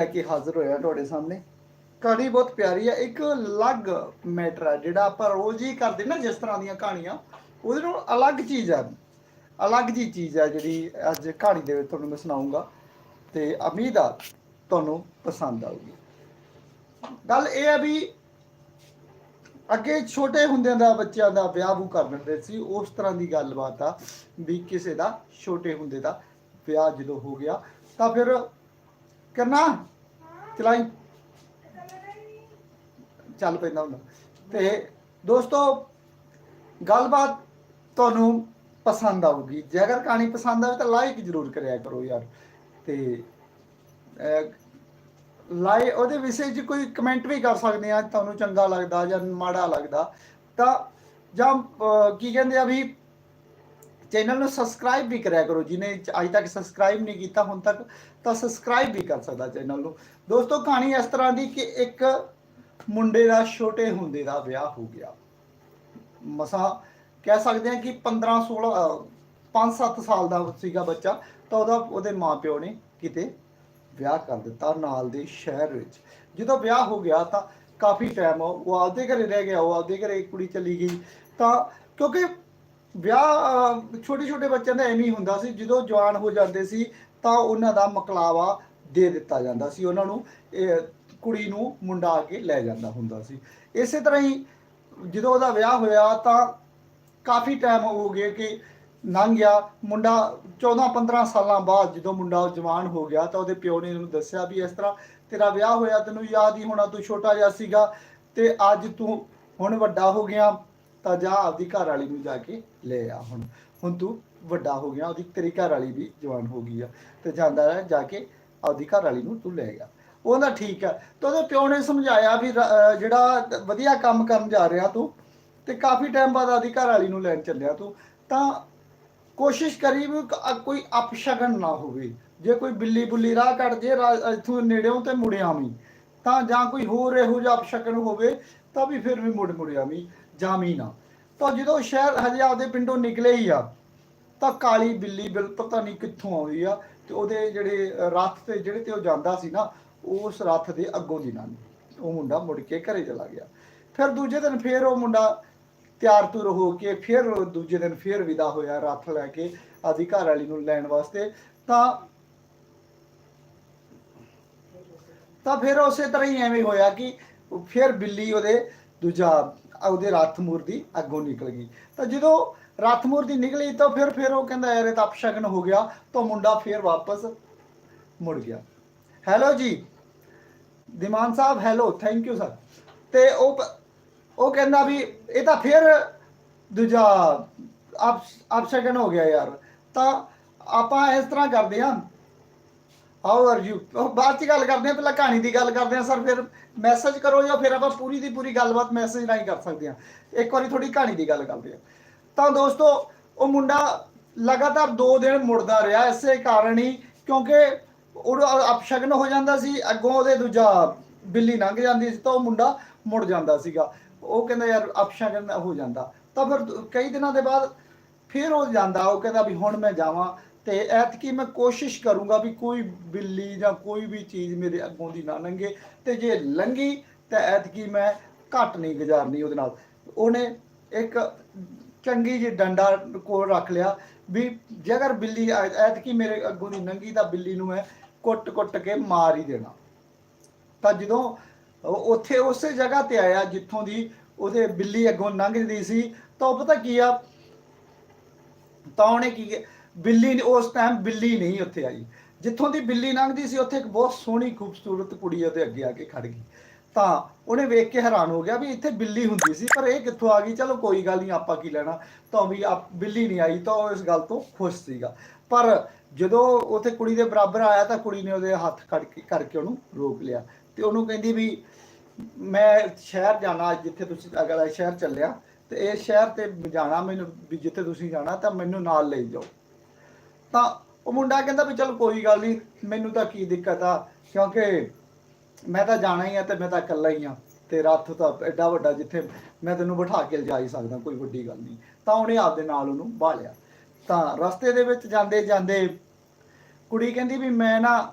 ਲੈ ਕੇ ਹਾਜ਼ਰ ਹੋਇਆ ਤੁਹਾਡੇ ਸਾਹਮਣੇ। ਕਹਾਣੀ ਬਹੁਤ ਪਿਆਰੀ ਹੈ, ਇੱਕ ਅਲੱਗ ਮੈਟਰ ਹੈ, ਜਿਹੜਾ ਆਪਾਂ ਰੋਜ਼ ਹੀ ਕਰਦੇ ਨਾ, ਜਿਸ ਤਰ੍ਹਾਂ ਦੀਆਂ ਕਹਾਣੀਆਂ, ਉਹਦੇ ਨਾਲ ਅਲੱਗ ਚੀਜ਼ ਹੈ। ਅਲੱਗ ਜੀ ਚੀਜ਼ ਹੈ ਜਿਹੜੀ ਅੱਜ ਕਹਾਣੀ ਦੇ ਵਿੱਚ ਤੁਹਾਨੂੰ ਮੈਂ ਸੁਣਾਉਂਗਾ ਤੇ ਉਮੀਦ ਆ ਤੁਹਾਨੂੰ ਪਸੰਦ ਆਊਗੀ। ਗੱਲ ਇਹ ਹੈ ਵੀ ਅੱਗੇ ਛੋਟੇ ਹੁੰਦਿਆਂ ਦਾ, ਬੱਚਿਆਂ ਦਾ ਵਿਆਹ ਵੀ ਕਰ ਦਿੰਦੇ ਸੀ, ਉਸ ਤਰ੍ਹਾਂ ਦੀ ਗੱਲਬਾਤ ਆ ਵੀ ਕਿਸੇ ਦਾ, ਛੋਟੇ ਹੁੰਦੇ ਦਾ ਵਿਆਹ ਜਦੋਂ ਹੋ ਗਿਆ, ਤਾਂ ਫਿਰ ਕਰਨਾ ਚਲਾਈ। ਚੱਲ ਪੈਂਦਾ ਹੁੰਦਾ। ਤੇ ਦੋਸਤੋ, ਗੱਲਬਾਤ ਤੁਹਾਨੂੰ ਪਸੰਦ ਆਊਗੀ। ਜੇ ਅਗਰ ਕਹਾਣੀ ਪਸੰਦ ਆਵੇ ਤਾਂ ਲਾਈਕ ਜ਼ਰੂਰ ਕਰਿਆ ਕਰੋ ਯਾਰ। ਤੇ ਲਾਈ, ਉਹਦੇ ਵਿਸ਼ੇ 'ਚ ਕੋਈ ਕਮੈਂਟ ਵੀ ਕਰ ਸਕਦੇ ਆ। ਤੁਹਾਨੂੰ ਚੰਗਾ ਲੱਗਦਾ ਜਾਂ ਮਾੜਾ ਲੱਗਦਾ। ਤਾਂ ਜਾਂ ਕੀ ਕਹਿੰਦੇ ਆ ਵੀ ਚੈਨਲ ਨੂੰ ਸਬਸਕ੍ਰਾਈਬ ਵੀ ਕਰਿਆ ਕਰੋ। ਜਿਹਨੇ ਅੱਜ ਤੱਕ ਸਬਸਕ੍ਰਾਈਬ ਨਹੀਂ ਕੀਤਾ, ਹੁਣ ਤੱਕ ਤਾਂ ਸਬਸਕ੍ਰਾਈਬ ਵੀ ਕਰ ਸਕਦਾ ਚੈਨਲ ਨੂੰ। ਦੋਸਤੋ, ਕਹਾਣੀ ਇਸ ਤਰ੍ਹਾਂ ਦੀ ਕਿ ਇੱਕ ਮੁੰਡੇ ਦਾ ਛੋਟੇ ਹੁੰਦੇ ਦਾ ਵਿਆਹ ਹੋ ਗਿਆ। ਮਸਾ ਕਹਿ ਸਕਦੇ ਆ ਕਿ 15 16 5-7 ਸਾਲ ਦਾ ਸੀਗਾ ਬੱਚਾ, ਤਾਂ ਉਹਦਾ, ਉਹਦੇ ਮਾਪਿਓ ਨੇ ਕਿਤੇ ਵਿਆਹ ਕਰ ਦਿੱਤਾ ਨਾਲ ਦੇ ਸ਼ਹਿਰ ਵਿੱਚ। ਜਦੋਂ ਵਿਆਹ ਹੋ ਗਿਆ ਤਾਂ ਕਾਫੀ ਟਾਈਮ ਉਹ ਆਪਦੇ ਘਰੇ ਰਹਿ ਗਿਆ, ਉਹ ਆਪਦੇ ਘਰੇ ਕੁੜੀ ਚਲੀ ਗਈ। ਤਾਂ ਕਿਉਂਕਿ ਵਿਆਹ ਛੋਟੇ ਛੋਟੇ ਬੱਚਿਆਂ ਦਾ ਐਵੇਂ ਹੀ ਹੁੰਦਾ ਸੀ, ਜਦੋਂ ਜਵਾਨ ਹੋ ਜਾਂਦੇ ਸੀ, ਤਾਂ ਉਹਨਾਂ ਦਾ ਮਕਲਾਵਾ ਦੇ ਦਿੱਤਾ ਜਾਂਦਾ ਸੀ, ਉਹਨਾਂ ਨੂੰ, ਇਹ ਕੁੜੀ ਨੂੰ ਮੁੰਡਾ ਆ ਕੇ ਲੈ ਜਾਂਦਾ ਹੁੰਦਾ ਸੀ। ਇਸੇ ਤਰ੍ਹਾਂ ਹੀ ਜਦੋਂ ਉਹਦਾ ਵਿਆਹ ਹੋਇਆ, ਤਾਂ ਕਾਫੀ ਟਾਈਮ ਹੋ ਗਿਆ ਕਿ ਲੰਘ ਗਿਆ। ਮੁੰਡਾ 14 15 ਸਾਲਾਂ ਬਾਅਦ ਜਦੋਂ ਮੁੰਡਾ ਜਵਾਨ ਹੋ ਗਿਆ, ਤਾਂ ਉਹਦੇ ਪਿਓ ਨੇ ਉਹਨੂੰ ਦੱਸਿਆ ਵੀ ਇਸ ਤਰ੍ਹਾਂ ਤੇਰਾ ਵਿਆਹ ਹੋਇਆ, ਤੈਨੂੰ ਯਾਦ ਹੀ ਹੋਣਾ ਤੂੰ ਛੋਟਾ ਜਿਹਾ ਸੀਗਾ ਤੇ ਅੱਜ ਤੂੰ ਹੁਣ ਵੱਡਾ ਹੋ ਗਿਆ। ਤਾਂ ਜਾ ਆਪਦੀ ਘਰ ਵਾਲੀ ਨੂੰ ਜਾ ਕੇ ਲੈ ਆ ਹੁਣ। ਹੁਣ ਤੂੰ ਵੱਡਾ ਹੋ ਗਿਆ, ਉਹਦੀ ਤੇਰੀ ਘਰ ਵਾਲੀ ਵੀ ਜਵਾਨ ਹੋ ਗਈ ਆ ਤੇ ਜਾਂਦਾ ਹੈ ਜਾ ਕੇ ਆਪਦੀ ਘਰ ਵਾਲੀ ਨੂੰ ਤੂੰ ਲੈ ਗਿਆ ਉਹਦਾ ਠੀਕ ਆ, ਤਾਂ ਉਹਦੇ ਪਿਓ ਨੇ ਸਮਝਾਇਆ ਵੀ ਜਿਹੜਾ ਵਧੀਆ ਕੰਮ ਕਰਨ ਜਾ ਰਿਹਾ ਤੂੰ ਤੇ ਕਾਫੀ ਟਾਈਮ ਬਾਅਦ ਆਪਦੀ ਘਰ ਵਾਲੀ ਨੂੰ ਲੈਣ ਚੱਲਿਆ ਤੂੰ, ਤਾਂ ਕੋਸ਼ਿਸ਼ ਕਰੀ ਵੀ ਕੋਈ ਅਪਸ਼ਗਨ ਨਾ ਹੋਵੇ। ਜੇ ਕੋਈ ਬਿੱਲੀ ਬੁੱਲੀ ਰਾਹ ਕੱਢ ਜੇ ਰਾ- ਨੇੜਿਓਂ ਤੇ ਮੁੜਿਆ ਵੀ ਤਾਂ ਜਾਂ ਕੋਈ ਹੋਰ ਇਹੋ ਜਿਹਾ ਅਪਸ਼ਗਨ ਹੋਵੇ, ਤਾਂ ਵੀ ਫਿਰ ਵੀ ਮੁੜ ਮੁੜਿਆ ਵੀ ਜਾਮੀਨ ਆ। ਤਾਂ ਜਦੋਂ ਸ਼ਹਿਰ ਹਜੇ ਆਪਦੇ ਪਿੰਡੋਂ ਨਿਕਲੇ ਹੀ ਆ, ਤਾਂ ਕਾਲੀ ਬਿੱਲੀ ਬਿਲ ਪਤਾ ਨਹੀਂ ਕਿੱਥੋਂ ਆਉਂਦੀ ਆ ਤੇ ਉਹਦੇ ਜਿਹੜੇ ਰੱਥ ਤੇ ਜਿਹੜੇ ਤੇ ਉਹ ਜਾਂਦਾ ਸੀ ਨਾ, ਉਸ ਰੱਥ ਦੇ ਅੱਗੋਂ ਦੀ ਲੰਘ ਉਹ ਮੁੰਡਾ ਮੁੜ ਕੇ ਘਰੇ ਚਲਾ ਗਿਆ। ਫਿਰ ਦੂਜੇ ਦਿਨ ਫੇਰ ਉਹ ਮੁੰਡਾ ਤਿਆਰ ਤੁਰ ਹੋ ਕੇ ਫਿਰ ਦੂਜੇ ਦਿਨ ਫੇਰ ਵਿਦਾ ਹੋਇਆ ਰੱਥ ਲੈ ਕੇ ਆਦੀ ਘਰ ਵਾਲੀ ਨੂੰ ਲੈਣ ਵਾਸਤੇ। ਤਾਂ ਤਾਂ ਫਿਰ ਉਸੇ ਤਰ੍ਹਾਂ ਹੀ ਐਵੇਂ ਹੋਇਆ ਕਿ ਫਿਰ ਬਿੱਲੀ ਉਹਦੇ ਦੂਜਾ ਉਹਦੇ ਰੱਥ ਮੂਰਤੀ ਅੱਗੋਂ ਨਿਕਲ ਗਈ। ਤਾਂ ਜਦੋਂ ਰੱਥ ਮੂਰਤੀ ਨਿਕਲੀ ਤਾਂ ਫਿਰ ਫਿਰ ਉਹ ਕਹਿੰਦਾ, ਯਾਰ, ਇਹ ਤਾਂ ਅਪਸ਼ਗਨ ਹੋ ਗਿਆ। ਤਾਂ ਮੁੰਡਾ ਫਿਰ ਵਾਪਸ ਮੁੜ ਗਿਆ। Hello ji. Dhiman Sahib hello thank you sir ਤੇ ਉਹ ਪ- ਉਹ ਕਹਿੰਦਾ ਵੀ, ਇਹ ਤਾਂ ਫਿਰ ਦੂਜਾ ਅਪ ਅਪਸ਼ਗਨ ਹੋ ਗਿਆ ਯਾਰ। ਤਾਂ ਆਪਾਂ ਇਸ ਤਰ੍ਹਾਂ ਕਰਦੇ ਹਾਂ ਹਾਊ ਆਰ ਯੂ ਬਾਅਦ ਚ ਗੱਲ ਕਰਦੇ ਹਾਂ, ਪਹਿਲਾਂ ਕਹਾਣੀ ਦੀ ਗੱਲ ਕਰਦੇ ਹਾਂ ਸਰ, ਫਿਰ ਮੈਸੇਜ ਕਰੋ ਜਾਂ ਫਿਰ ਆਪਾਂ ਪੂਰੀ ਦੀ ਪੂਰੀ ਗੱਲਬਾਤ ਮੈਸੇਜ ਰਾਹੀਂ ਕਰ ਸਕਦੇ ਹਾਂ। ਇੱਕ ਵਾਰੀ ਥੋੜੀ ਕਹਾਣੀ ਦੀ ਗੱਲ ਕਰਦੇ ਹਾਂ। ਤਾਂ ਦੋਸਤੋ, ਉਹ ਮੁੰਡਾ ਲਗਾਤਾਰ 2 ਦਿਨ ਮੁੜਦਾ ਰਿਹਾ, ਇਸੇ ਕਾਰਨ ਹੀ ਕਿਉਂਕਿ ਉਹ ਅਪਸ਼ਗਨ ਹੋ ਜਾਂਦਾ ਸੀ, ਅੱਗੋਂ ਉਹਦੇ ਦੂਜਾ ਬਿੱਲੀ ਲੰਘ ਜਾਂਦੀ ਸੀ, ਤਾਂ ਉਹ ਮੁੰਡਾ ਮੁੜ ਜਾਂਦਾ ਸੀਗਾ। ਉਹ ਕਹਿੰਦਾ, ਯਾਰ, ਅਪਸ਼ਗਨ ਹੋ ਜਾਂਦਾ। ਤਾਂ ਫਿਰ ਕਈ ਦਿਨਾਂ ਦੇ ਬਾਅਦ ਫਿਰ ਉਹ ਜਾਂਦਾ, ਉਹ ਕਹਿੰਦਾ ਵੀ ਹੁਣ ਮੈਂ ਜਾਵਾਂ। ਤੇ ਐਤਕੀ ਮੈਂ ਕੋਸ਼ਿਸ਼ ਕਰੂੰਗਾ ਵੀ ਕੋਈ ਬਿੱਲੀ ਜਾਂ ਕੋਈ ਵੀ ਚੀਜ਼ ਮੇਰੇ ਅੱਗੋਂ ਦੀ ਨਾ ਲੰਘੇ ਤੇ ਜੇ ਲੰਘੀ ਤਾਂ ਐਤਕੀ ਮੈਂ ਘੱਟ ਨਹੀਂ ਗੁਜ਼ਾਰਨੀ ਉਹਦੇ ਨਾਲ। ਉਹਨੇ ਇੱਕ ਚੰਗੀ ਜਿਹੀ ਡੰਡਾ ਕੋਲ ਰੱਖ ਲਿਆ ਵੀ ਜੇ ਅਗਰ ਬਿੱਲੀ ਐਤਕੀ ਮੇਰੇ ਅੱਗੋਂ ਦੀ ਲੰਘੀ ਤਾਂ ਬਿੱਲੀ ਨੂੰ ਮੈਂ ਕੁੱਟ-ਕੁੱਟ ਕੇ ਮਾਰ ਹੀ ਦੇਣਾ। ਤਾਂ ਜਦੋਂ ਉੱਥੇ ਉਸੇ ਜਗ੍ਹਾ ਤੇ ਆਇਆ ਜਿੱਥੋਂ ਦੀ ਉਹਦੇ ਬਿੱਲੀ ਅੱਗੋਂ ਲੰਘਦੀ ਸੀ, ਤਾਂ ਉਹ ਪਤਾ ਕੀ ਆ? ਤਾਂ ਉਹਨੇ ਕੀ ਬਿੱਲੀ ਉਸ ਟਾਈਮ ਬਿੱਲੀ ਨਹੀਂ ਉੱਥੇ ਆਈ। ਜਿੱਥੋਂ ਦੀ ਬਿੱਲੀ ਲੰਘਦੀ ਸੀ, ਉੱਥੇ ਇੱਕ ਬਹੁਤ ਸੋਹਣੀ ਖੂਬਸੂਰਤ ਕੁੜੀ ਉਹਦੇ ਅੱਗੇ ਆ ਕੇ ਖੜ ਗਈ। ਤਾਂ ਉਹਨੇ ਵੇਖ ਕੇ ਹੈਰਾਨ ਹੋ ਗਿਆ ਵੀ ਇੱਥੇ ਬਿੱਲੀ ਹੁੰਦੀ ਸੀ, ਪਰ ਇਹ ਕਿੱਥੋਂ ਆ ਗਈ? ਚਲੋ ਕੋਈ ਗੱਲ ਨਹੀਂ, ਆਪਾਂ ਕੀ ਲੈਣਾ? ਤਾਂ ਵੀ ਆ ਬਿੱਲੀ ਨਹੀਂ ਆਈ, ਤਾਂ ਉਹ ਇਸ ਗੱਲ ਤੋਂ ਖੁਸ਼ ਸੀਗਾ। ਪਰ ਜਦੋਂ ਉੱਥੇ ਕੁੜੀ ਦੇ ਬਰਾਬਰ ਆਇਆ, ਤਾਂ ਕੁੜੀ ਨੇ ਉਹਦੇ ਹੱਥ ਖੜ ਕੇ ਕਰਕੇ ਉਹਨੂੰ ਰੋਕ ਲਿਆ। ਤੇ ਉਹਨੂੰ ਕਹਿੰਦੀ ਵੀ, ਮੈਂ ਸ਼ਹਿਰ ਜਾਣਾ ਜਿੱਥੇ ਤੁਸੀਂ ਅਗਲਾ ਸ਼ਹਿਰ ਚੱਲਿਆ, ਤੇ ਇਹ ਸ਼ਹਿਰ ਤੇ ਜਾਣਾ ਮੈਨੂੰ ਵੀ ਜਿੱਥੇ ਤੁਸੀਂ ਜਾਣਾ, ਤਾਂ ਮੈਨੂੰ ਨਾਲ ਲੈ ਜਾਓ। ਤਾਂ ਉਹ ਮੁੰਡਾ ਕਹਿੰਦਾ ਵੀ ਚਲ ਕੋਈ ਗੱਲ ਨਹੀਂ, ਮੈਨੂੰ ਤਾਂ ਕੀ ਦਿੱਕਤ ਆ, ਕਿਉਂਕਿ ਮੈਂ ਤਾਂ ਜਾਣਾ ਹੀ ਆ ਤੇ ਮੈਂ ਤਾਂ ਇਕੱਲਾ ਹੀ ਆ, ਤੇ ਰੱਥ ਤਾਂ ਐਡਾ ਵੱਡਾ ਜਿੱਥੇ ਮੈਂ ਤੈਨੂੰ ਬਿਠਾ ਕੇ ਲਿਜਾ ਹੀ ਸਕਦਾ, ਕੋਈ ਵੱਡੀ ਗੱਲ ਨਹੀਂ। ਤਾਂ ਉਹਨੇ ਆਪਦੇ ਨਾਲ ਉਹਨੂੰ ਬਾਲਿਆ। ਤਾਂ ਰਸਤੇ ਦੇ ਵਿੱਚ ਜਾਂਦੇ ਜਾਂਦੇ ਕੁੜੀ ਕਹਿੰਦੀ ਵੀ ਮੈਂ ਨਾ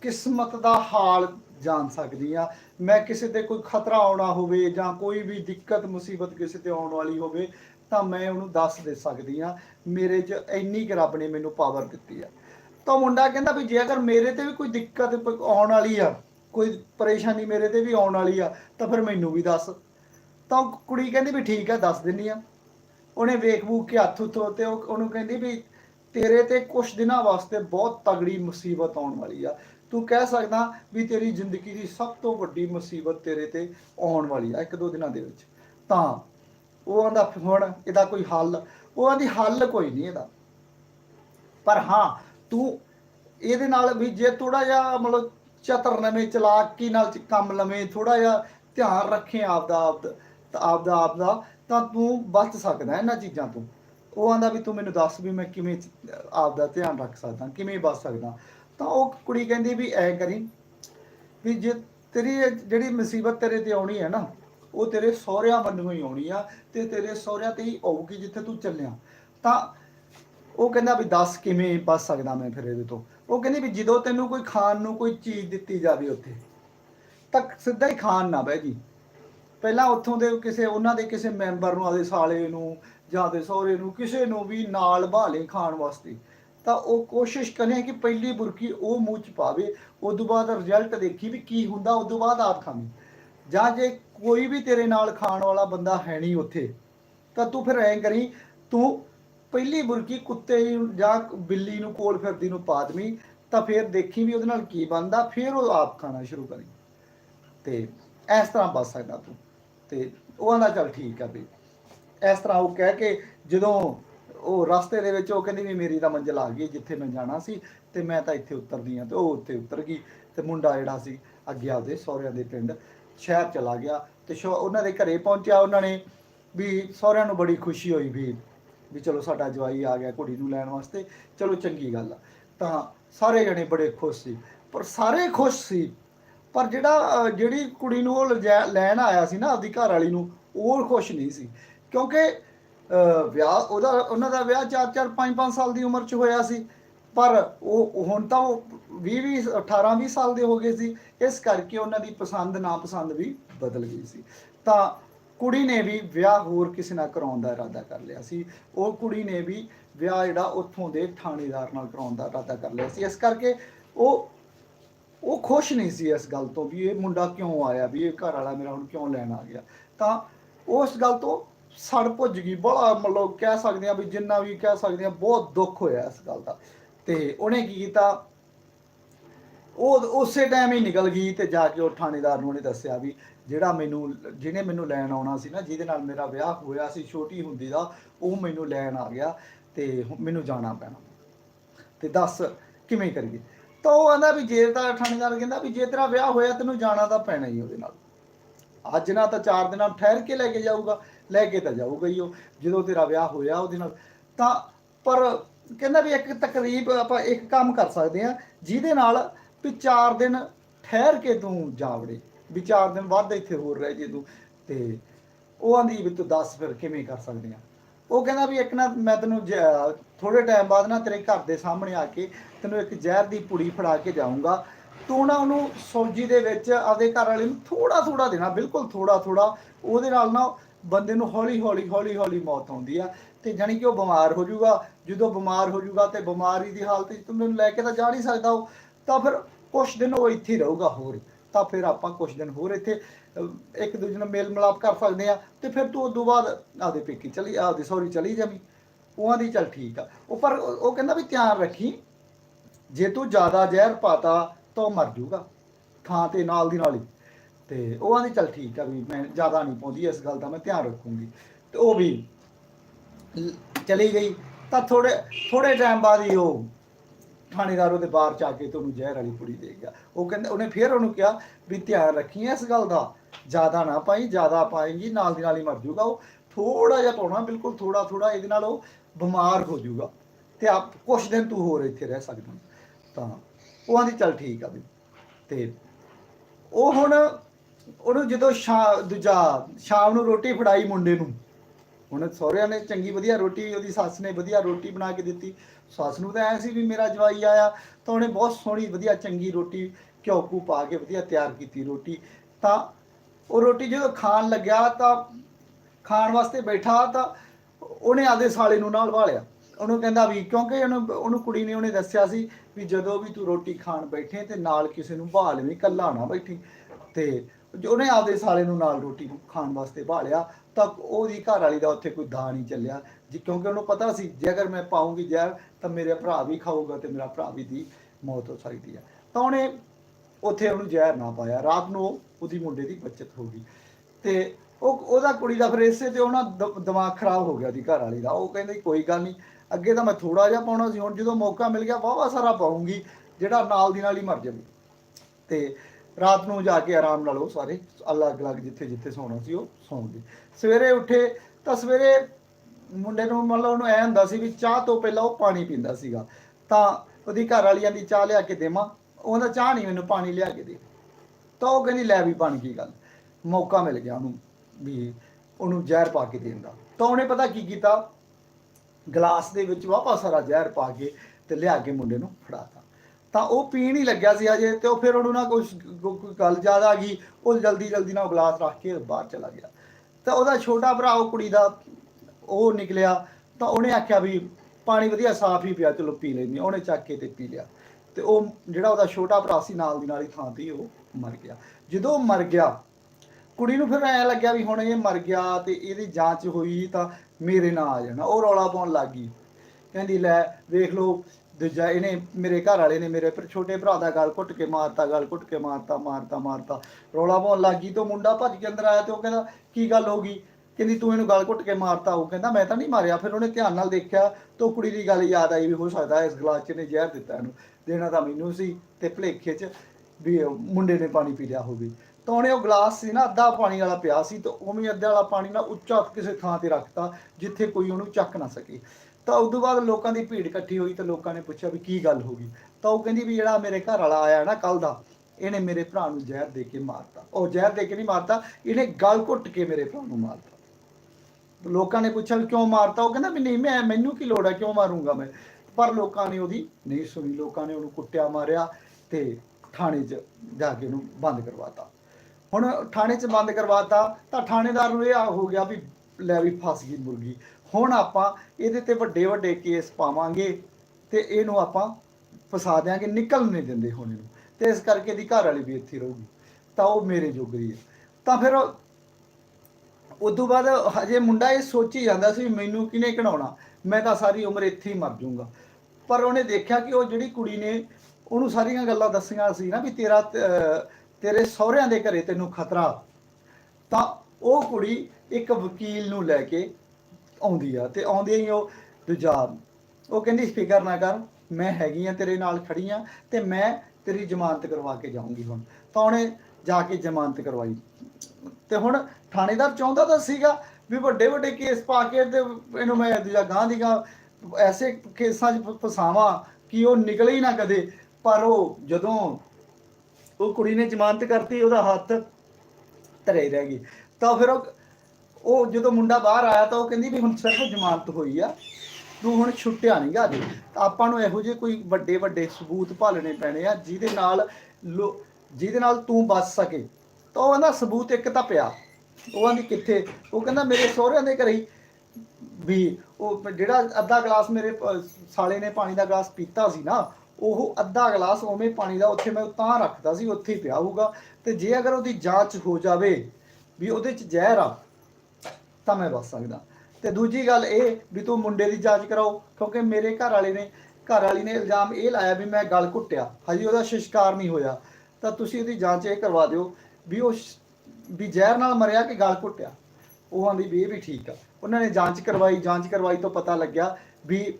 ਕਿਸਮਤ ਦਾ ਹਾਲ ਜਾਣ ਸਕਦੀ ਆ। ਮੈਂ ਕਿਸੇ ਤੇ ਕੋਈ ਖਤਰਾ ਆਉਣਾ ਹੋਵੇ ਜਾਂ ਕੋਈ ਵੀ ਦਿੱਕਤ, ਮੁਸੀਬਤ ਕਿਸੇ ਤੇ ਆਉਣ ਵਾਲੀ ਹੋਵੇ ਤਾਂ ਮੈਂ ਉਹਨੂੰ ਦੱਸ ਦੇ ਸਕਦੀ ਆ ਮੇਰੇ 'ਚ ਇੰਨੀ ਕੁ ਰੱਬ ਨੇ ਮੈਨੂੰ ਪਾਵਰ ਦਿੱਤੀ ਆ। ਤਾਂ ਮੁੰਡਾ ਕਹਿੰਦਾ ਵੀ ਜੇ ਅਗਰ ਮੇਰੇ ਤੇ ਵੀ ਕੋਈ ਦਿੱਕਤ ਆਉਣ ਵਾਲੀ ਆ, ਕੋਈ ਪਰੇਸ਼ਾਨੀ ਮੇਰੇ ਤੇ ਵੀ ਆਉਣ ਵਾਲੀ ਆ, ਤਾਂ ਫਿਰ ਮੈਨੂੰ ਵੀ ਦੱਸ। ਤਾਂ ਕੁੜੀ ਕਹਿੰਦੀ ਵੀ ਠੀਕ ਆ, ਦੱਸ ਦਿੰਨੀ ਆ। ਉਹਨੇ ਵੇਖ ਵੂਖ ਕੇ ਹੱਥ ਉੱਤੋਂ ਤੇ ਉਹ, ਉਹਨੂੰ ਕਹਿੰਦੀ ਵੀ ਤੇਰੇ ਤੇ ਕੁਝ ਦਿਨਾਂ ਵਾਸਤੇ ਬਹੁਤ ਤਗੜੀ ਮੁਸੀਬਤ ਆਉਣ ਵਾਲੀ ਆ। ਤੂੰ ਕਹਿ ਸਕਦਾ ਵੀ ਤੇਰੀ ਜ਼ਿੰਦਗੀ ਦੀ ਸਭ ਤੋਂ ਵੱਡੀ ਮੁਸੀਬਤ ਤੇਰੇ ਤੇ ਆਉਣ ਵਾਲੀ ਆ, ਇੱਕ ਦੋ ਦਿਨਾਂ ਦੇ ਵਿੱਚ। ਤਾਂ ਉਹ ਆਂਦਾ, ਹੁਣ ਇਹਦਾ ਕੋਈ ਹੱਲ। ਉਹ ਆਂਦੀ, ਹੱਲ ਕੋਈ ਨਹੀਂ ਇਹਦਾ। ਪਰ ਹਾਂ, ਤੂੰ ਇਹਦੇ ਨਾਲ ਵੀ ਜੇ ਥੋੜਾ ਜਿਹਾ ਮਤਲਬ ਚਤਰ ਨਵੇਂ, ਚਲਾਕੀ ਨਾਲ ਕੰਮ ਲਵੇਂ ਥੋੜਾ ਜਿਹਾ ਧਿਆਨ ਰੱਖੇ ਆਪਦਾ ਆਪਦਾ ਆਪਦਾ ਆਪਦਾ, ਤਾਂ ਤੂੰ ਬਚ ਸਕਦਾ ਇਹਨਾਂ ਚੀਜ਼ਾਂ ਤੋਂ। ਉਹ ਆਂਦਾ ਵੀ ਤੂੰ ਮੈਨੂੰ ਦੱਸ ਵੀ ਮੈਂ ਕਿਵੇਂ ਚ- ਆਪਦਾ ਧਿਆਨ ਰੱਖ ਸਕਦਾ, ਕਿਵੇਂ ਬਚ ਸਕਦਾ। ਤਾਂ ਉਹ ਕੁੜੀ ਕਹਿੰਦੀ ਵੀ ਐ ਕਰੀ ਵੀ ਜੇ ਤੇਰੀ ਜਿਹੜੀ ਮੁਸੀਬਤ ਤੇਰੇ ਤੇ ਆਉਣੀ ਹੈ ਨਾ ਉਹ ਤੇਰੇ ਸਹੁਰਿਆਂ ਵੱਲੋਂ ਹੀ ਆਉਣੀ ਆ ਤੇ ਤੇਰੇ ਸਹੁਰਿਆਂ ਤੇ ਹੀ ਆਊਗੀ ਜਿੱਥੇ ਤੂੰ ਚੱਲਿਆ। ਤਾਂ ਉਹ ਕਹਿੰਦਾ ਵੀ ਦੱਸ ਕਿਵੇਂ ਬਚ ਸਕਦਾ ਮੈਂ ਫਿਰ ਇਹਦੇ ਤੋਂ। ਉਹ ਕਹਿੰਦੀ ਵੀ ਜਦੋਂ ਤੈਨੂੰ ਕੋਈ ਖਾਣ ਨੂੰ ਕੋਈ ਚੀਜ਼ ਦਿੱਤੀ ਜਾਵੇ ਉੱਥੇ, ਤਾਂ ਸਿੱਧਾ ਹੀ ਖਾਣ ਨਾ ਬਹਿ ਜੀ। ਪਹਿਲਾਂ ਉੱਥੋਂ ਦੇ ਕਿਸੇ, ਉਹਨਾਂ ਦੇ ਕਿਸੇ ਮੈਂਬਰ ਨੂੰ ਆਦੇ ਸਾਲੇ ਨੂੰ ਜਾਂ ਦੇ ਸਹੁਰੇ ਨੂੰ, ਕਿਸੇ ਨੂੰ ਵੀ ਨਾਲ ਭਾਲੇ ਖਾਣ ਵਾਸਤੇ। ਤਾਂ ਉਹ ਕੋਸ਼ਿਸ਼ ਕਰੇ ਕਿ ਪਹਿਲੀ ਬੁਰਕੀ ਉਹ ਮੂੰਹ ਚ ਪਾਵੇ, ਉਸ ਤੋਂ ਬਾਅਦ ਰਿਜ਼ਲਟ ਦੇਖੀ ਵੀ ਕੀ ਹੁੰਦਾ, ਉਸ ਤੋਂ ਬਾਅਦ ਆਪ ਖਾਵੇ। ਜਾਂ ਜੇ ਕੋਈ ਵੀ ਤੇਰੇ ਨਾਲ ਖਾਣ ਵਾਲਾ ਬੰਦਾ ਹੈ ਨਹੀਂ ਉੱਥੇ, ਤਾਂ ਤੂੰ ਫਿਰ ਐਂ ਕਰੀ, ਤੂੰ ਪਹਿਲੀ ਬੁਰਕੀ ਕੁੱਤੇ ਜਾਂ ਬਿੱਲੀ ਨੂੰ ਕੋਲ ਫਿਰਦੀ ਨੂੰ ਪਾ ਦੇਵੀਂ, ਤਾਂ ਫਿਰ ਦੇਖੀ ਵੀ ਉਹਦੇ ਨਾਲ ਕੀ ਬਣਦਾ, ਫਿਰ ਉਹ ਆਪ ਖਾਣਾ ਸ਼ੁਰੂ ਕਰੀ। ਤੇ ਇਸ ਤਰ੍ਹਾਂ ਬਚ ਸਕਦਾ ਤੂੰ। ਤੇ ਉਹ ਆਂਦਾ ਚੱਲ ਠੀਕ ਆ ਵੀ ਇਸ ਤਰ੍ਹਾਂ ਉਹ ਕਹਿ ਕੇ ਜਦੋਂ ਉਹ ਰਸਤੇ ਦੇ ਵਿੱਚ ਉਹ ਕਹਿੰਦੀ ਵੀ ਮੇਰੀ ਤਾਂ ਮੰਜ਼ਿਲ ਆ ਗਈ, ਜਿੱਥੇ ਮੈਂ ਜਾਣਾ ਸੀ, ਤੇ ਮੈਂ ਤਾਂ ਇੱਥੇ ਉਤਰਦੀ ਆ, ਤੇ ਉਹ ਉੱਥੇ ਉਤਰ ਗਈ, ਤੇ ਮੁੰਡਾ ਜਿਹੜਾ ਸੀ, ਅੱਗੇ ਆਪਦੇ ਸਹੁਰਿਆਂ ਦੇ ਪਿੰਡ ਸ਼ਹਿਰ ਚਲਾ ਗਿਆ ਤੇ ਸ਼ੋ- ਉਹਨਾਂ ਦੇ ਘਰੇ ਪਹੁੰਚਿਆ, ਉਹਨਾਂ ਨੇ ਵੀ ਸਹੁਰਿਆਂ ਨੂੰ ਬੜੀ ਖੁਸ਼ੀ ਹੋਈ ਵੀ ਵੀ ਚਲੋ ਸਾਡਾ ਜਵਾਈ ਆ ਗਿਆ ਕੁੜੀ ਨੂੰ ਲੈਣ ਵਾਸਤੇ। ਚਲੋ ਚੰਗੀ ਗੱਲ ਆ। ਤਾਂ ਸਾਰੇ ਜਣੇ ਬੜੇ ਖੁਸ਼ ਸੀ। ਪਰ ਸਾਰੇ ਖੁਸ਼ ਸੀ। ਪਰ ਜਿਹੜਾ ਜਿਹੜੀ ਕੁੜੀ ਨੂੰ ਉਹ ਲਿਜਾ- ਲੈਣ ਆਇਆ ਸੀ ਨਾ ਆਪਦੀ ਘਰ ਵਾਲੀ ਨੂੰ, ਉਹ ਖੁਸ਼ ਨਹੀਂ ਸੀ। ਕਿਉਂਕਿ ਵਿਆਹ ਉਹਦਾ ਉਹਨਾਂ ਦਾ ਵਿਆਹ 4-4 5-5 ਸਾਲ ਦੀ ਉਮਰ 'ਚ ਹੋਇਆ ਸੀ। ਪਰ ਉਹ, ਹੁਣ ਤਾਂ ਉਹ 20-20 18-20 ਸਾਲ ਦੇ ਹੋ ਗਏ ਸੀ। ਇਸ ਕਰਕੇ ਉਹਨਾਂ ਦੀ ਪਸੰਦ ਨਾ ਪਸੰਦ ਵੀ ਬਦਲ ਗਈ ਸੀ। ਤਾਂ ਕੁੜੀ ਨੇ ਵੀ ਵਿਆਹ ਹੋਰ ਕਿਸੇ ਨਾਲ ਕਰਾਉਣ ਦਾ ਇਰਾਦਾ ਕਰ ਲਿਆ ਸੀ। ਉਹ ਕੁੜੀ ਨੇ ਵੀ ਵਿਆਹ ਜਿਹੜਾ ਉੱਥੋਂ ਦੇ ਥਾਣੇਦਾਰ ਨਾਲ ਕਰਾਉਣ ਦਾ ਇਰਾਦਾ ਕਰ ਲਿਆ ਸੀ। ਇਸ ਕਰਕੇ ਉਹ ਉਹ ਖੁਸ਼ ਨਹੀਂ ਸੀ ਇਸ ਗੱਲ ਤੋਂ ਵੀ ਇਹ ਮੁੰਡਾ ਕਿਉਂ ਆਇਆ, ਵੀ ਇਹ ਘਰ ਵਾਲਾ ਮੇਰਾ ਹੁਣ ਕਿਉਂ ਲੈਣ ਆ ਗਿਆ। ਤਾਂ ਉਸ ਗੱਲ ਤੋਂ ਸੜ ਭੁੱਜ ਗਈ। ਬੜਾ ਮਤਲਬ ਕਹਿ ਸਕਦੇ ਆ ਵੀ ਜਿੰਨਾ ਵੀ ਕਹਿ ਸਕਦੇ ਆ ਬਹੁਤ ਦੁੱਖ ਹੋਇਆ ਇਸ ਗੱਲ ਦਾ। ਤੇ ਉਹਨੇ ਕੀ ਕੀਤਾ? ਉਹ ਉਸੇ ਟਾਈਮ ਹੀ ਨਿਕਲ ਗਈ ਤੇ ਜਾ ਕੇ ਉਹ ਥਾਣੇਦਾਰ ਨੂੰ ਉਹਨੇ ਦੱਸਿਆ ਵੀ ਜਿਹੜਾ ਮੈਨੂੰ, ਜਿਹਨੇ ਮੈਨੂੰ ਲੈਣ ਆਉਣਾ ਸੀ ਨਾ, ਜਿਹਦੇ ਨਾਲ ਮੇਰਾ ਵਿਆਹ ਹੋਇਆ ਸੀ, ਛੋਟੀ ਹੁੰਦੀ ਦਾ, ਉਹ ਮੈਨੂੰ ਲੈਣ ਆ ਗਿਆ ਤੇ ਮੈਨੂੰ ਜਾਣਾ ਪੈਣਾ। ਤੇ ਦੱਸ ਕਿਵੇਂ ਕਰੀਏ? ਤਾਂ ਉਹ ਕਹਿੰਦਾ ਵੀ ਜੇ ਤਾਂ ਥਾਣੇਦਾਰ ਕਹਿੰਦਾ ਵੀ ਜੇ ਤੇਰਾ ਵਿਆਹ ਹੋਇਆ ਤੈਨੂੰ ਜਾਣਾ ਤਾਂ ਪੈਣਾ ਹੀ ਉਹਦੇ ਨਾਲ। ਅੱਜ ਨਾ ਤਾਂ ਚਾਰ ਦਿਨਾਂ ਠਹਿਰ ਕੇ ਲੈ ਕੇ ਜਾਊਗਾ, ਲੈ ਕੇ ਤਾਂ ਜਾਊਗਾ ਹੀ ਉਹ, ਜਦੋਂ ਤੇਰਾ ਵਿਆਹ ਹੋਇਆ ਉਹਦੇ ਨਾਲ। ਤਾਂ ਪਰ ਕਹਿੰਦਾ ਵੀ ਇੱਕ ਤਕਰੀਬ ਆਪਾਂ ਇੱਕ ਕੰਮ ਕਰ ਸਕਦੇ ਆ ਜਿਹਦੇ ਨਾਲ ਵੀ ਚਾਰ ਦਿਨ ਠਹਿਰ ਕੇ ਤੂੰ ਜਾਵੜੇ ਵੀ ਚਾਰ ਦਿਨ ਵੱਧ ਇੱਥੇ ਹੋਰ ਰਹਿ ਜੇ ਤੂੰ। ਤੇ ਉਹ ਆਂਦੀ ਵੀ ਤੂੰ ਦੱਸ ਫਿਰ ਕਿਵੇਂ ਕਰ ਸਕਦੇ ਆ ਉਹ ਕਹਿੰਦਾ ਵੀ ਇੱਕ ਨਾ ਮੈਂ ਤੈਨੂੰ ਥੋੜੇ ਟਾਈਮ ਬਾਅਦ ਨਾ ਤੇਰੇ ਘਰ ਦੇ ਸਾਹਮਣੇ ਆ ਕੇ ਤੈਨੂੰ ਇੱਕ ਜ਼ਹਿਰ ਦੀ ਪੁੜੀ ਫੜਾ ਕੇ ਜਾਊਂਗਾ। ਤੂੰ ਨਾ ਉਹਨੂੰ ਸੌਜੀ ਦੇ ਵਿੱਚ ਆਪਦੇ ਘਰ ਵਾਲੇ ਨੂੰ ਥੋੜਾ ਥੋੜਾ ਦੇਣਾ, ਬਿਲਕੁਲ ਥੋੜਾ ਥੋੜਾ ਉਹਦੇ ਨਾਲ ਨਾ ਬੰਦੇ ਨੂੰ ਹੌਲੀ ਹੌਲੀ ਹੌਲੀ ਹੌਲੀ ਮੌਤ ਆਉਂਦੀ ਆ। ਤੇ ਜਾਣੀ ਕਿ ਉਹ ਬਿਮਾਰ ਹੋ ਜਾਊਗਾ, ਜਦੋਂ ਬਿਮਾਰ ਹੋ ਜਾਊਗਾ ਤੇ ਬਿਮਾਰੀ ਦੀ ਹਾਲਤ ਵਿੱਚ ਤੂੰ ਮੈਨੂੰ ਲੈ ਕੇ ਤਾਂ ਜਾ ਨਹੀਂ ਸਕਦਾ ਉਹ, ਤਾਂ ਫਿਰ ਕੁਛ ਦਿਨ ਉਹ ਇੱਥੇ ਹੀ ਰਹੂਗਾ ਹੋਰ, ਤਾਂ ਫਿਰ ਆਪਾਂ ਕੁਛ ਦਿਨ ਹੋਰ ਇੱਥੇ ਇੱਕ ਦੂਜੇ ਨਾਲ ਮੇਲ ਮਿਲਾਪ ਕਰ ਸਕਦੇ ਆ ਤੇ ਫਿਰ ਤੂੰ ਉਦੋਂ ਬਾਅਦ ਆਪਦੇ ਪੇਕੀ ਚਲੀ, ਆਪਦੀ ਸੌਰੀ ਚਲੀ ਜਾਵੀਂ ਉਹਾਂ ਦੀ ਚੱਲ ਠੀਕ ਆ। ਉਹ ਪਰ ਉਹ ਕਹਿੰਦਾ ਵੀ ਧਿਆਨ ਰੱਖੀ, ਜੇ ਤੂੰ ਜ਼ਿਆਦਾ ਜ਼ਹਿਰ ਪਾਤਾ ਤਾਂ ਉਹ ਮਰ ਜਾਊਗਾ, ਥਾਂ ਤੇ ਨਾਲ ਦੀ ਨਾਲ ਹੀ। ਤੇ ਉਹ ਆਂਦੀ ਚੱਲ ਠੀਕ ਆ ਵੀ ਮੈਂ ਜ਼ਿਆਦਾ ਨਹੀਂ ਪਾਉਂਦੀ, ਇਸ ਗੱਲ ਦਾ ਮੈਂ ਧਿਆਨ ਰੱਖੂੰਗੀ। ਤੇ ਉਹ ਵੀ ਚਲੀ ਗਈ, ਤਾਂ ਥੋੜੇ ਥੋੜੇ ਟਾਈਮ ਬਾਅਦ ਹੀ ਉਹ ਥਾਣੇਦਾਰ ਉਹਦੇ ਬਾਹਰ ਚ ਆ ਕੇ ਤੁਹਾਨੂੰ ਜ਼ਹਿਰ ਵਾਲੀ ਪੁੜੀ ਦੇ ਗਿਆ। ਉਹ ਕਹਿੰਦੇ, ਉਹਨੇ ਫਿਰ ਉਹਨੂੰ ਕਿਹਾ ਵੀ ਧਿਆਨ ਰੱਖੀ ਇਸ ਗੱਲ ਦਾ। ਜ਼ਿਆਦਾ ਨਾ ਪਾਈ, ਜ਼ਿਆਦਾ ਪਾਏਗੀ, ਨਾਲ ਦੀ ਨਾਲ ਹੀ ਮਰ ਜਾਊਗਾ ਉਹ। ਥੋੜਾ ਜਿਹਾ ਪਾਉਣਾ, ਬਿਲਕੁਲ ਥੋੜਾ ਥੋੜਾ ਇਹਦੇ ਨਾਲ ਉਹ ਬਿਮਾਰ ਹੋ ਜਾਊਗਾ ਤੇ ਆਪ ਕੁਛ ਦਿਨ ਤੂੰ ਹੋਰ ਇੱਥੇ ਰਹਿ ਸਕਦਾ ਤਾਂ ਉਹ ਆਂਦੀ ਚੱਲ ਠੀਕ ਆ ਵੀ ਤੇ ਉਹ ਹੁਣ ਉਹਨੂੰ ਜਦੋਂ ਸ਼ਾ, ਦੂਜਾ ਸ਼ਾਮ ਨੂੰ ਰੋਟੀ ਫੜਾਈ ਮੁੰਡੇ ਨੂੰ ਹੁਣ ਸਹੁਰਿਆਂ ਨੇ ਚੰਗੀ ਵਧੀਆ ਰੋਟੀ, ਉਹਦੀ ਸੱਸ ਨੇ ਵਧੀਆ ਰੋਟੀ ਬਣਾ ਕੇ ਦਿੱਤੀ। ਸੱਸ ਨੂੰ ਤਾਂ ਐ ਸੀ ਵੀ ਮੇਰਾ ਜਵਾਈ ਆਇਆ, ਤਾਂ ਉਹਨੇ ਬਹੁਤ ਸੋਹਣੀ ਵਧੀਆ ਚੰਗੀ ਰੋਟੀ, ਘਿਓ ਘੂ ਪਾ ਕੇ ਵਧੀਆ ਤਿਆਰ ਕੀਤੀ ਰੋਟੀ। ਤਾਂ ਉਹ ਰੋਟੀ ਜਦੋਂ ਖਾਣ ਲੱਗਿਆ ਤਾਂ ਖਾਣ ਵਾਸਤੇ ਬੈਠਾ ਤਾਂ ਉਹਨੇ ਆਦੇ ਸਾਲੇ ਨੂੰ ਨਾਲ ਵਾਲਿਆ। ਉਹਨੂੰ ਕਹਿੰਦਾ ਵੀ ਕਿਉਂਕਿ ਉਹਨੂੰ ਉਹਨੂੰ ਕੁੜੀ ਨੇ ਉਹਨੇ ਦੱਸਿਆ ਸੀ ਵੀ ਜਦੋਂ ਵੀ ਤੂੰ ਰੋਟੀ ਖਾਣ ਬੈਠੇ ਤੇ ਨਾਲ ਕਿਸੇ ਨੂੰ ਭਾਲ ਲਵੀਂ ਕੱਲਾ ਨਾ ਬੈਠੀ। ਤੇ ਉਹਨੇ ਆਪਦੇ ਸਾਲੇ ਨੂੰ ਨਾਲ ਰੋਟੀ ਖਾਣ ਵਾਸਤੇ ਭਾਲਿਆ, ਤਾਂ ਉਹਦੀ ਘਰ ਵਾਲੀ ਦਾ ਉੱਥੇ ਕੋਈ ਦਾ ਨਹੀਂ ਚੱਲਿਆ। ਜੀ ਕਿਉਂਕਿ ਉਹਨੂੰ ਪਤਾ ਸੀ, ਜੇ ਅਗਰ ਮੈਂ ਪਾਉਂਗੀ ਜ਼ਹਿਰ, ਤਾਂ ਮੇਰੇ ਭਰਾ ਵੀ ਖਾਊਗਾ ਤੇ ਮੇਰਾ ਭਰਾ ਵੀ ਦੀ ਮੌਤ ਹੋ ਸਕਦੀ ਹੈ ਤਾਂ ਉਹਨੇ ਉੱਥੇ ਉਹਨੂੰ ਜ਼ਹਿਰ ਨਾ ਪਾਇਆ। ਰਾਤ ਨੂੰ ਉਹਦੀ ਮੁੰਡੇ ਦੀ ਬਚਤ ਹੋ ਗਈ। ਤੇ ਉਹ, ਉਹਦਾ ਕੁੜੀ ਦਾ ਫਿਰ ਇਸੇ ਤੇ ਉਹਨਾਂ ਦਿਮਾਗ ਖਰਾਬ ਹੋ ਗਿਆ ਦੀ ਘਰ ਵਾਲੀ ਦਾ। ਉਹ ਕਹਿੰਦੇ ਕੋਈ ਗੱਲ ਨਹੀਂ, ਅੱਗੇ ਤਾਂ ਮੈਂ ਥੋੜਾ ਜਿਹਾ ਪਾਉਣਾ ਸੀ, ਹੁਣ ਜਦੋਂ ਮੌਕਾ ਮਿਲ ਗਿਆ ਵਾਵਾ ਸਾਰਾ ਪਾਉਂਗੀ, ਜਿਹੜਾ ਨਾਲ ਦੀ ਨਾਲ ਹੀ ਮਰ ਜਾਵੇ। ਤੇ ਰਾਤ ਨੂੰ ਜਾ ਕੇ ਆਰਾਮ ਨਾਲ ਉਹ ਸਾਰੇ ਅਲੱਗ-ਅਲੱਗ ਜਿੱਥੇ ਜਿੱਥੇ ਸੌਣਾ ਸੀ, ਉਹ ਸੌਂ ਸਵੇਰੇ ਉੱਠੇ ਤਾਂ ਸਵੇਰੇ ਮੁੰਡੇ ਨੂੰ ਮਤਲਬ ਉਹਨੂੰ ਐ ਹੁੰਦਾ ਸੀ ਵੀ ਚਾਹ ਤੋਂ ਪਹਿਲਾਂ ਉਹ ਪਾਣੀ ਪੀਂਦਾ ਸੀਗਾ। ਤਾਂ ਉਹਦੀ ਘਰ ਵਾਲੀਆਂ ਦੀ ਚਾਹ ਲਿਆ ਕੇ ਦੇਵਾਂ ਉਹਦਾ ਚਾਹ ਨਹੀਂ, ਮੈਨੂੰ ਪਾਣੀ ਲਿਆ ਕੇ ਦੇ। ਤਾਂ ਉਹ ਕਹਿੰਦੀ, ਲੈ ਵੀ ਬਣ ਗਈ ਗੱਲ। ਮੌਕਾ ਮਿਲ ਗਿਆ ਉਹਨੂੰ ਵੀ ਉਹਨੂੰ ਜ਼ਹਿਰ ਪਾ ਕੇ ਦੇਣ ਦਾ। ਤਾਂ ਉਹਨੇ ਪਤਾ ਕੀ ਕੀਤਾ? ਗਲਾਸ ਦੇ ਵਿੱਚ ਵਾਪਸ ਸਾਰਾ ਜ਼ਹਿਰ ਪਾ ਕੇ ਤੇ ਲਿਆ ਕੇ ਮੁੰਡੇ ਨੂੰ ਫੜਾਤਾ। ਤਾਂ ਉਹ ਪੀਣ ਹੀ ਲੱਗਿਆ ਸੀ ਅਜੇ ਤੇ ਉਹ ਫਿਰ ਉਹਨੂੰ ਨਾ ਕੁਝ ਕੋਈ ਗੱਲ ਜ਼ਿਆਦਾ ਆ ਗਈ, ਉਹ ਜਲਦੀ ਜਲਦੀ ਨਾਲ ਉਹ ਗਲਾਸ ਰੱਖ ਕੇ ਬਾਹਰ ਚਲਾ ਗਿਆ। ਤਾਂ ਉਹਦਾ ਛੋਟਾ ਭਰਾ, ਉਹ ਕੁੜੀ ਦਾ ਉਹ ਨਿਕਲਿਆ, ਤਾਂ ਉਹਨੇ ਆਖਿਆ ਵੀ ਪਾਣੀ ਵਧੀਆ ਸਾਫ਼ ਹੀ ਪਿਆ, ਚਲੋ ਪੀ ਲੈਂਦੇ ਉਹਨੇ ਚੱਕ ਕੇ ਤੇ ਪੀ ਲਿਆ। ਤੇ ਉਹ ਜਿਹੜਾ ਉਹਦਾ ਛੋਟਾ ਭਰਾ ਸੀ, ਨਾਲ ਦੀ ਨਾਲ ਹੀ ਥਾਂ ਤੇ ਉਹ ਮਰ ਗਿਆ। ਜਦੋਂ ਉਹ ਮਰ ਗਿਆ, ਕੁੜੀ ਨੂੰ ਫਿਰ ਐ ਲੱਗਿਆ ਵੀ ਹੁਣ ਇਹ ਮਰ ਗਿਆ ਤੇ ਇਹਦੀ ਜਾਂਚ ਹੋਈ ਤਾਂ ਮੇਰੇ ਨਾਲ ਆ ਜਾਣਾ। ਉਹ ਰੌਲਾ ਪਾਉਣ ਲੱਗ ਗਈ। ਕਹਿੰਦੀ, ਲੈ ਵੇਖ ਲਓ ਦੂਜਾ ਇਹਨੇ ਮੇਰੇ ਘਰ ਵਾਲੇ ਨੇ ਮੇਰੇ ਪਰ ਛੋਟੇ ਭਰਾ ਦਾ ਗਲ ਘੁੱਟ ਕੇ ਮਾਰਤਾ, ਗਲ ਘੁੱਟ ਕੇ ਮਾਰਤਾ ਮਾਰਤਾ ਮਾਰਤਾ। ਰੌਲਾ ਪਾਉਣ ਲੱਗ ਗਈ ਤੇ ਉਹ ਮੁੰਡਾ ਭੱਜ ਕੇ ਅੰਦਰ ਆਇਆ ਤੇ ਉਹ ਕਹਿੰਦਾ, ਕੀ ਗੱਲ ਹੋ ਗਈ? ਕਹਿੰਦੀ, ਤੂੰ ਇਹਨੂੰ ਗਲ ਘੁੱਟ ਕੇ ਮਾਰਤਾ। ਉਹ ਕਹਿੰਦਾ, ਮੈਂ ਤਾਂ ਨਹੀਂ ਮਾਰਿਆ। ਫਿਰ ਉਹਨੇ ਧਿਆਨ ਨਾਲ ਦੇਖਿਆ ਤਾਂ ਕੁੜੀ ਦੀ ਗੱਲ ਯਾਦ ਆਈ ਵੀ ਹੋ ਸਕਦਾ ਇਸ ਗਲਾਸ 'ਚ ਨੇ ਜ਼ਹਿਰ ਦਿੱਤਾ ਇਹਨੂੰ। ਦੇਣਾ ਤਾਂ ਮੈਨੂੰ ਸੀ ਤੇ ਭਲੇਖੇ 'ਚ ਵੀ ਮੁੰਡੇ ਨੇ ਪਾਣੀ ਪੀ ਲਿਆ ਹੋਵੇ। ਤਾਂ ਉਹਨੇ ਉਹ ਗਲਾਸ ਸੀ ਨਾ, ਅੱਧਾ ਪਾਣੀ ਵਾਲਾ ਪਿਆ ਸੀ ਤਾਂ ਉਵੇਂ ਅੱਧੇ ਵਾਲਾ ਪਾਣੀ ਨਾ ਉੱਚਾ ਕਿਸੇ ਥਾਂ ਤੇ ਰੱਖਤਾ, ਜਿੱਥੇ ਕੋਈ ਉਹਨੂੰ ਚੱਕ ਨਾ ਸਕੇ। ਤਾਂ ਉਸ ਤੋਂ ਬਾਅਦ ਲੋਕਾਂ ਦੀ ਭੀੜ ਇਕੱਠੀ ਹੋਈ ਤਾਂ ਲੋਕਾਂ ਨੇ ਪੁੱਛਿਆ ਵੀ ਕੀ ਗੱਲ ਹੋ ਗਈ। ਤਾਂ ਉਹ ਕਹਿੰਦੀ ਵੀ ਜਿਹੜਾ ਮੇਰੇ ਘਰ ਵਾਲਾ ਆਇਆ ਨਾ ਕੱਲ ਦਾ, ਇਹਨੇ ਮੇਰੇ ਭਰਾ ਨੂੰ ਜ਼ਹਿਰ ਦੇ ਕੇ ਮਾਰਤਾ। ਉਹ ਜ਼ਹਿਰ ਦੇ ਕੇ ਨਹੀਂ ਮਾਰਤਾ, ਇਹਨੇ ਗਲ ਘੁੱਟ ਕੇ ਮੇਰੇ ਭਰਾ ਨੂੰ ਮਾਰਤਾ। ਲੋਕਾਂ ਨੇ ਪੁੱਛਿਆ ਵੀ ਕਿਉਂ ਮਾਰਤਾ? ਉਹ ਕਹਿੰਦਾ ਵੀ ਨਹੀਂ, ਮੈਂ, ਮੈਨੂੰ ਕੀ ਲੋੜ ਹੈ, ਕਿਉਂ ਮਾਰੂੰਗਾ ਮੈਂ? ਪਰ ਲੋਕਾਂ ਨੇ ਉਹਦੀ ਨਹੀਂ ਸੁਣੀ, ਲੋਕਾਂ ਨੇ ਉਹਨੂੰ ਕੁੱਟਿਆ, ਮਾਰਿਆ ਤੇ ਥਾਣੇ 'ਚ ਜਾ ਕੇ ਉਹਨੂੰ ਬੰਦ ਕਰਵਾਤਾ। ਹੁਣ ਥਾਣੇ 'ਚ ਬੰਦ ਕਰਵਾਤਾ ਤਾਂ ਥਾਣੇਦਾਰ ਨੂੰ ਇਹ ਹੋ ਗਿਆ ਵੀ ਲੈ ਵੀ ਫਸ ਗਈ ਮੁਰਗੀ। ਹੁਣ ਆਪਾਂ ਇਹਦੇ ਤੇ ਵੱਡੇ ਵੱਡੇ ਕੇਸ ਪਾਵਾਂਗੇ ਤੇ ਇਹਨੂੰ ਆਪਾਂ ਫਸਾ ਦਿਆਂਗੇ ਨਿਕਲ ਨਹੀਂ ਦਿੰਦੇ ਹੁਣ ਇਹਨੂੰ। ਤੇ ਇਸ ਕਰਕੇ ਦੀ ਘਰ ਵਾਲੀ ਵੀ ਇੱਥੇ ਰਹੂਗੀ। ਤਾਂ ਉਹ ਮੇਰੇ ਜੋਗਰੀ ਹੈ। ਤਾਂ ਫਿਰ ਉਹ- ਉਦੋਂ ਬਾਅਦ ਹਜੇ ਮੁੰਡਾ ਇਹ ਸੋਚੀ ਜਾਂਦਾ ਸੀ ਮੈਨੂੰ ਕਿਹਨੇ ਕਢਾਉਣਾ ਮੈਂ ਤਾਂ ਸਾਰੀ ਉਮਰ ਇੱਥੇ ਹੀ ਮਰ ਜਾਊਂਗਾ। ਪਰ ਉਹਨੇ ਦੇਖਿਆ ਕਿ ਉਹ ਜਿਹੜੀ ਕੁੜੀ ਨੇ ਉਹਨੂੰ ਸਾਰੀਆਂ ਗੱਲਾਂ ਦੱਸੀਆਂ ਸੀ ਨਾ ਵੀ ਤੇਰਾ ਤੇਰੇ ਸਹੁਰਿਆਂ ਦੇ ਘਰੇ ਤੈਨੂੰ ਖਤਰਾ। ਤਾਂ ਉਹ ਕੁੜੀ ਇੱਕ ਵਕੀਲ ਨੂੰ ਲੈ ਕੇ ਆਉਂਦੀ ਆ ਤੇ ਆਉਂਦੇ ਹੀ ਉਹ ਦੂਜਾ ਉਹ ਕਹਿੰਦੀ, ਫਿਕਰ ਨਾ ਕਰ, ਮੈਂ ਹੈਗੀ ਆ ਤੇਰੇ ਨਾਲ ਖੜੀ ਆ ਤੇ ਮੈਂ ਤੇਰੀ ਜ਼ਮਾਨਤ ਕਰਵਾ ਕੇ ਜਾਊਂਗੀ ਹੁਣ। ਤਾਂ ਉਹਨੇ ਜਾ ਕੇ ਜ਼ਮਾਨਤ ਕਰਵਾਈ। ਤੇ ਹੁਣ ਥਾਣੇਦਾਰ ਚਾਹੁੰਦਾ ਤਾਂ ਸੀਗਾ ਵੀ ਵੱਡੇ ਵੱਡੇ ਕੇਸ ਪਾ ਕੇ ਤੇ ਇਹਨੂੰ ਮੈਂ ਦੂਜਾ ਗਾਂ ਦੀ ਗਾਂ ਐਸੇ ਕੇਸਾਂ 'ਚ ਫ- ਫਸਾਵਾਂ ਕਿ ਉਹ ਨਿਕਲੇ ਹੀ ਨਾ ਕਦੇ। ਪਰ ਉਹ ਜਦੋਂ ਉਹ ਕੁੜੀ ਨੇ ਜ਼ਮਾਨਤ ਕਰਤੀ, ਉਹਦਾ ਹੱਥ ਧਰੇ ਰਹਿ ਗਈ। ਤਾਂ ਫਿਰ ਉਹ ਉਹ ਜਦੋਂ ਮੁੰਡਾ ਬਾਹਰ ਆਇਆ ਤਾਂ ਉਹ ਕਹਿੰਦੀ ਵੀ ਹੁਣ ਸਿਰਫ ਜ਼ਮਾਨਤ ਹੋਈ ਆ, ਤੂੰ ਹੁਣ ਛੁੱਟਿਆ ਨਹੀਂ ਗਾ ਜੀ ਤਾਂ ਆਪਾਂ ਨੂੰ ਇਹੋ ਜਿਹੇ ਕੋਈ ਵੱਡੇ ਵੱਡੇ ਸਬੂਤ ਭਾਲਣੇ ਪੈਣੇ ਆ, ਜਿਹਦੇ ਨਾਲ ਲੋ- ਜਿਹਦੇ ਨਾਲ ਤੂੰ ਬਚ ਸਕੇ। ਤਾਂ ਉਹ ਕਹਿੰਦਾ ਸਬੂਤ ਇੱਕ ਤਾਂ ਪਿਆ। ਉਹ ਕਹਿੰਦੀ ਕਿੱਥੇ? ਉਹ ਕਹਿੰਦਾ ਮੇਰੇ ਸਹੁਰਿਆਂ ਦੇ ਘਰੇ ਹੀ। ਵੀ ਉਹ ਜਿਹੜਾ ਅੱਧਾ ਗਲਾਸ ਮੇਰੇ ਸਾਲੇ ਨੇ ਪਾਣੀ ਦਾ ਗਲਾਸ ਪੀਤਾ ਸੀ ਨਾ, ਉਹ ਅੱਧਾ ਗਲਾਸ ਉਵੇਂ ਪਾਣੀ ਦਾ ਉੱਥੇ ਮੈਂ ਤਾਂ ਰੱਖਦਾ ਸੀ, ਉੱਥੇ ਹੀ ਪਿਆ ਹੋਊਗਾ। ਤੇ ਜੇ ਅਗਰ ਉਹਦੀ ਜਾਂਚ ਹੋ ਜਾਵੇ ਵੀ ਉਹਦੇ ਚ ਜ਼ਹਿਰ ਆ ਤਾਂ ਮੈਂ ਬਚ ਸਕਦਾ। ਤੇ ਦੂਜੀ ਗੱਲ ਇਹ ਵੀ ਤੂੰ ਮੁੰਡੇ ਦੀ ਜਾਂਚ ਕਰਾਓ, ਕਿਉਂਕਿ ਮੇਰੇ ਘਰ ਵਾਲੇ ਨੇ ਘਰ ਵਾਲੀ ਨੇ ਇਲਜ਼ਾਮ ਇਹ ਲਾਇਆ ਵੀ ਮੈਂ ਗਲ ਘੁੱਟਿਆ। ਹਜੇ ਉਹਦਾ ਸ਼ਿਸ਼ਕਾਰ ਨਹੀਂ ਹੋਇਆ। ਤਾਂ ਤੁਸੀਂ ਉਹਦੀ ਜਾਂਚ ਇਹ ਕਰਵਾ ਦਿਓ ਵੀ ਉਹ ਵੀ ਜ਼ਹਿਰ ਨਾਲ ਮਰਿਆ ਕਿ ਗਲ ਘੁੱਟਿਆ। ਉਹ ਆਂਦੀ ਵੀ ਇਹ ਵੀ ਠੀਕ ਆ। ਉਹਨਾਂ ਨੇ ਜਾਂਚ ਕਰਵਾਈ ਜਾਂਚ ਕਰਵਾਈ ਤੋਂ ਪਤਾ ਲੱਗਿਆ ਵੀ